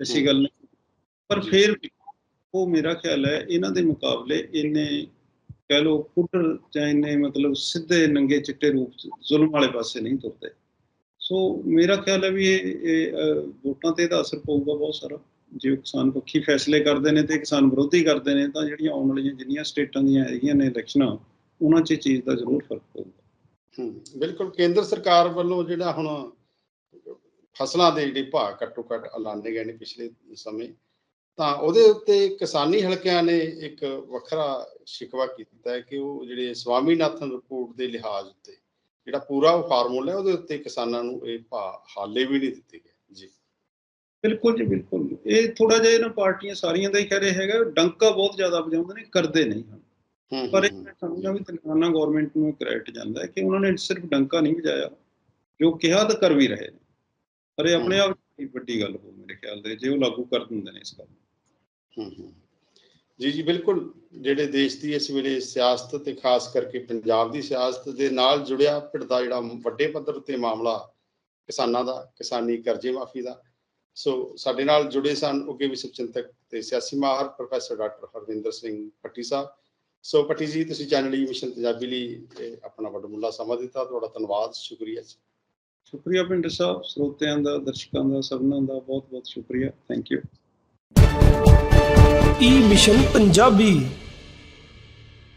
ਐਸੀ ਗੱਲ ਨਹੀਂ ਪਰ। ਫਿਰ ਉਹ ਮੇਰਾ ਖਿਆਲ ਹੈ ਇਹਨਾਂ ਦੇ ਮੁਕਾਬਲੇ ਇੰਨੇ ਕਹਿ ਲਓ ਪੁੱਟਰ ਜਾਂ ਇੰਨੇ ਮਤਲਬ ਸਿੱਧੇ ਨੰਗੇ ਚਿੱਟੇ ਰੂਪ ਚ ਜ਼ੁਲਮ ਵਾਲੇ ਪਾਸੇ ਨਹੀਂ ਤੁਰਦੇ। ਸੋ ਮੇਰਾ ਖਿਆਲ ਹੈ ਵੀ ਇਹ ਵੋਟਾਂ ਤੇ ਇਹਦਾ ਅਸਰ ਪਊਗਾ ਬਹੁਤ ਸਾਰਾ। ਜੇ ਕਿਸਾਨ ਪੱਖੀ ਫੈਸਲੇ ਕਰਦੇ ਨੇ ਤੇ ਕਿਸਾਨ ਵਿਰੋਧੀ ਕਰਦੇ ਨੇ ਤਾਂ ਜਿਹੜੀਆਂ ਆਉਣ ਵਾਲੀਆਂ ਜਿੰਨੀਆਂ ਸਟੇਟਾਂ ਦੀਆਂ ਹੈਗੀਆਂ ਨੇ ਇਲੈਕਸ਼ਨਾਂ ਉਹਨਾਂ 'ਚ ਚੀਜ਼ ਦਾ ਜ਼ਰੂਰ ਫ਼ਰਕ ਪਊਗਾ। ਹੂੰ ਬਿਲਕੁਲ ਕੇਂਦਰ ਸਰਕਾਰ ਵੱਲੋਂ ਜਿਹੜਾ ਹੁਣ ਫਸਲਾਂ ਦੇ ਜਿਹੜੇ ਭਾਅ ਘੱਟੋ ਘੱਟ ਐਲਾਨੇ ਗਏ ਨੇ ਪਿਛਲੇ ਸਮੇਂ ਤਾਂ ਉਹਦੇ ਉੱਤੇ ਕਿਸਾਨੀ ਹਲਕਿਆਂ ਨੇ ਇੱਕ ਵੱਖਰਾ ਸ਼ਿਕਵਾ ਕੀਤਾ ਹੈ ਕਿ ਉਹ ਜਿਹੜੇ ਸਵਾਮੀਨਾਥਨ ਰਿਪੋਰਟ ਦੇ ਲਿਹਾਜ਼ ਉੱਤੇ ਜਿਹੜਾ ਪੂਰਾ ਉਹ ਫਾਰਮੂਲਾ ਹੈ ਉਹਦੇ ਉੱਤੇ ਕਿਸਾਨਾਂ ਨੂੰ ਇਹ ਭਾਅ ਹਾਲੇ ਵੀ ਨਹੀਂ ਦਿੱਤੇ ਗਏ। ਜੀ। ਬਿਲਕੁਲ ਜੀ ਬਿਲਕੁਲ। ਇਹ ਥੋੜਾ ਜਿਹਾ ਇਹਨਾਂ ਪਾਰਟੀਆਂ ਸਾਰੀਆਂ ਦਾ ਹੀ ਕਹਿ ਰਹੇ ਹੈਗਾ ਡੰਕਾ ਬਹੁਤ ਜ਼ਿਆਦਾ ਵਜਾਉਂਦੇ ਨੇ ਕਰਦੇ ਨਹੀਂ ਹਨ। ਪਰ ਇਹ ਸਮਝਦਾ ਵੀ ਤੇਲੰਗਾਨਾ ਗਵਰਨਮੈਂਟ ਨੂੰ ਕ੍ਰੈਡਿਟ ਜਾਂਦਾ ਹੈ ਕਿ ਉਹਨਾਂ ਨੇ ਸਿਰਫ ਡੰਕਾ ਨਹੀਂ ਵਜਾਇਆ ਜੋ ਕਿਹਾ ਤਾਂ ਕਰ ਵੀ ਰਹੇ ਨੇ। ਪਰ ਇਹ ਆਪਣੇ ਆਪ ਵੱਡੀ ਗੱਲ ਹੋ ਮੇਰੇ ਖਿਆਲ ਦੇ ਜੇ ਉਹ ਲਾਗੂ ਕਰ ਦਿੰਦੇ ਨੇ ਇਸ ਗੱਲ ਨੂੰ। ਜੀ ਜੀ, ਬਿਲਕੁਲ। ਜਿਹੜੇ ਦੇਸ਼ ਦੀ ਇਸ ਵੇਲੇ ਸਿਆਸਤ ਤੇ ਖਾਸ ਕਰਕੇ ਪੰਜਾਬ ਦੀ ਸਿਆਸਤ ਦੇ ਨਾਲ ਜੁੜਿਆ ਭਿੜਦਾ ਜਿਹੜਾ ਵੱਡੇ ਪੱਧਰ 'ਤੇ ਮਾਮਲਾ ਕਿਸਾਨਾਂ ਦਾ, ਕਿਸਾਨੀ ਕਰਜ਼ੇ ਮਾਫੀ ਦਾ, ਸੋ ਸਾਡੇ ਨਾਲ ਜੁੜੇ ਸਨ ਉੱਗੇ ਵਿਸ਼ਵ ਚਿੰਤਕ ਤੇ ਸਿਆਸੀ ਮਾਹਰ ਪ੍ਰੋਫੈਸਰ ਡਾਕਟਰ ਹਰਵਿੰਦਰ ਸਿੰਘ ਪੱਟੀ ਸਾਹਿਬ। ਸੋ ਪੱਟੀ ਜੀ, ਤੁਸੀਂ ਚੈਨਲ ਈ ਮਿਸ਼ਨ ਪੰਜਾਬੀ ਲਈ, ਇਹ ਆਪਣਾ ਵੱਡਮੁੱਲਾ ਸਮਾਂ ਦਿੱਤਾ। ਤੁਹਾਡਾ ਧੰਨਵਾਦ, ਸ਼ੁਕਰੀਆ ਜੀ। ਸ਼ੁਕਰੀਆ ਪਿੰਡ ਸਾਹਿਬ, ਸਰੋਤਿਆਂ ਦਾ, ਦਰਸ਼ਕਾਂ ਦਾ, ਸਭਨਾਂ ਦਾ ਬਹੁਤ ਬਹੁਤ ਸ਼ੁਕਰੀਆ। Thank you E mission Punjabi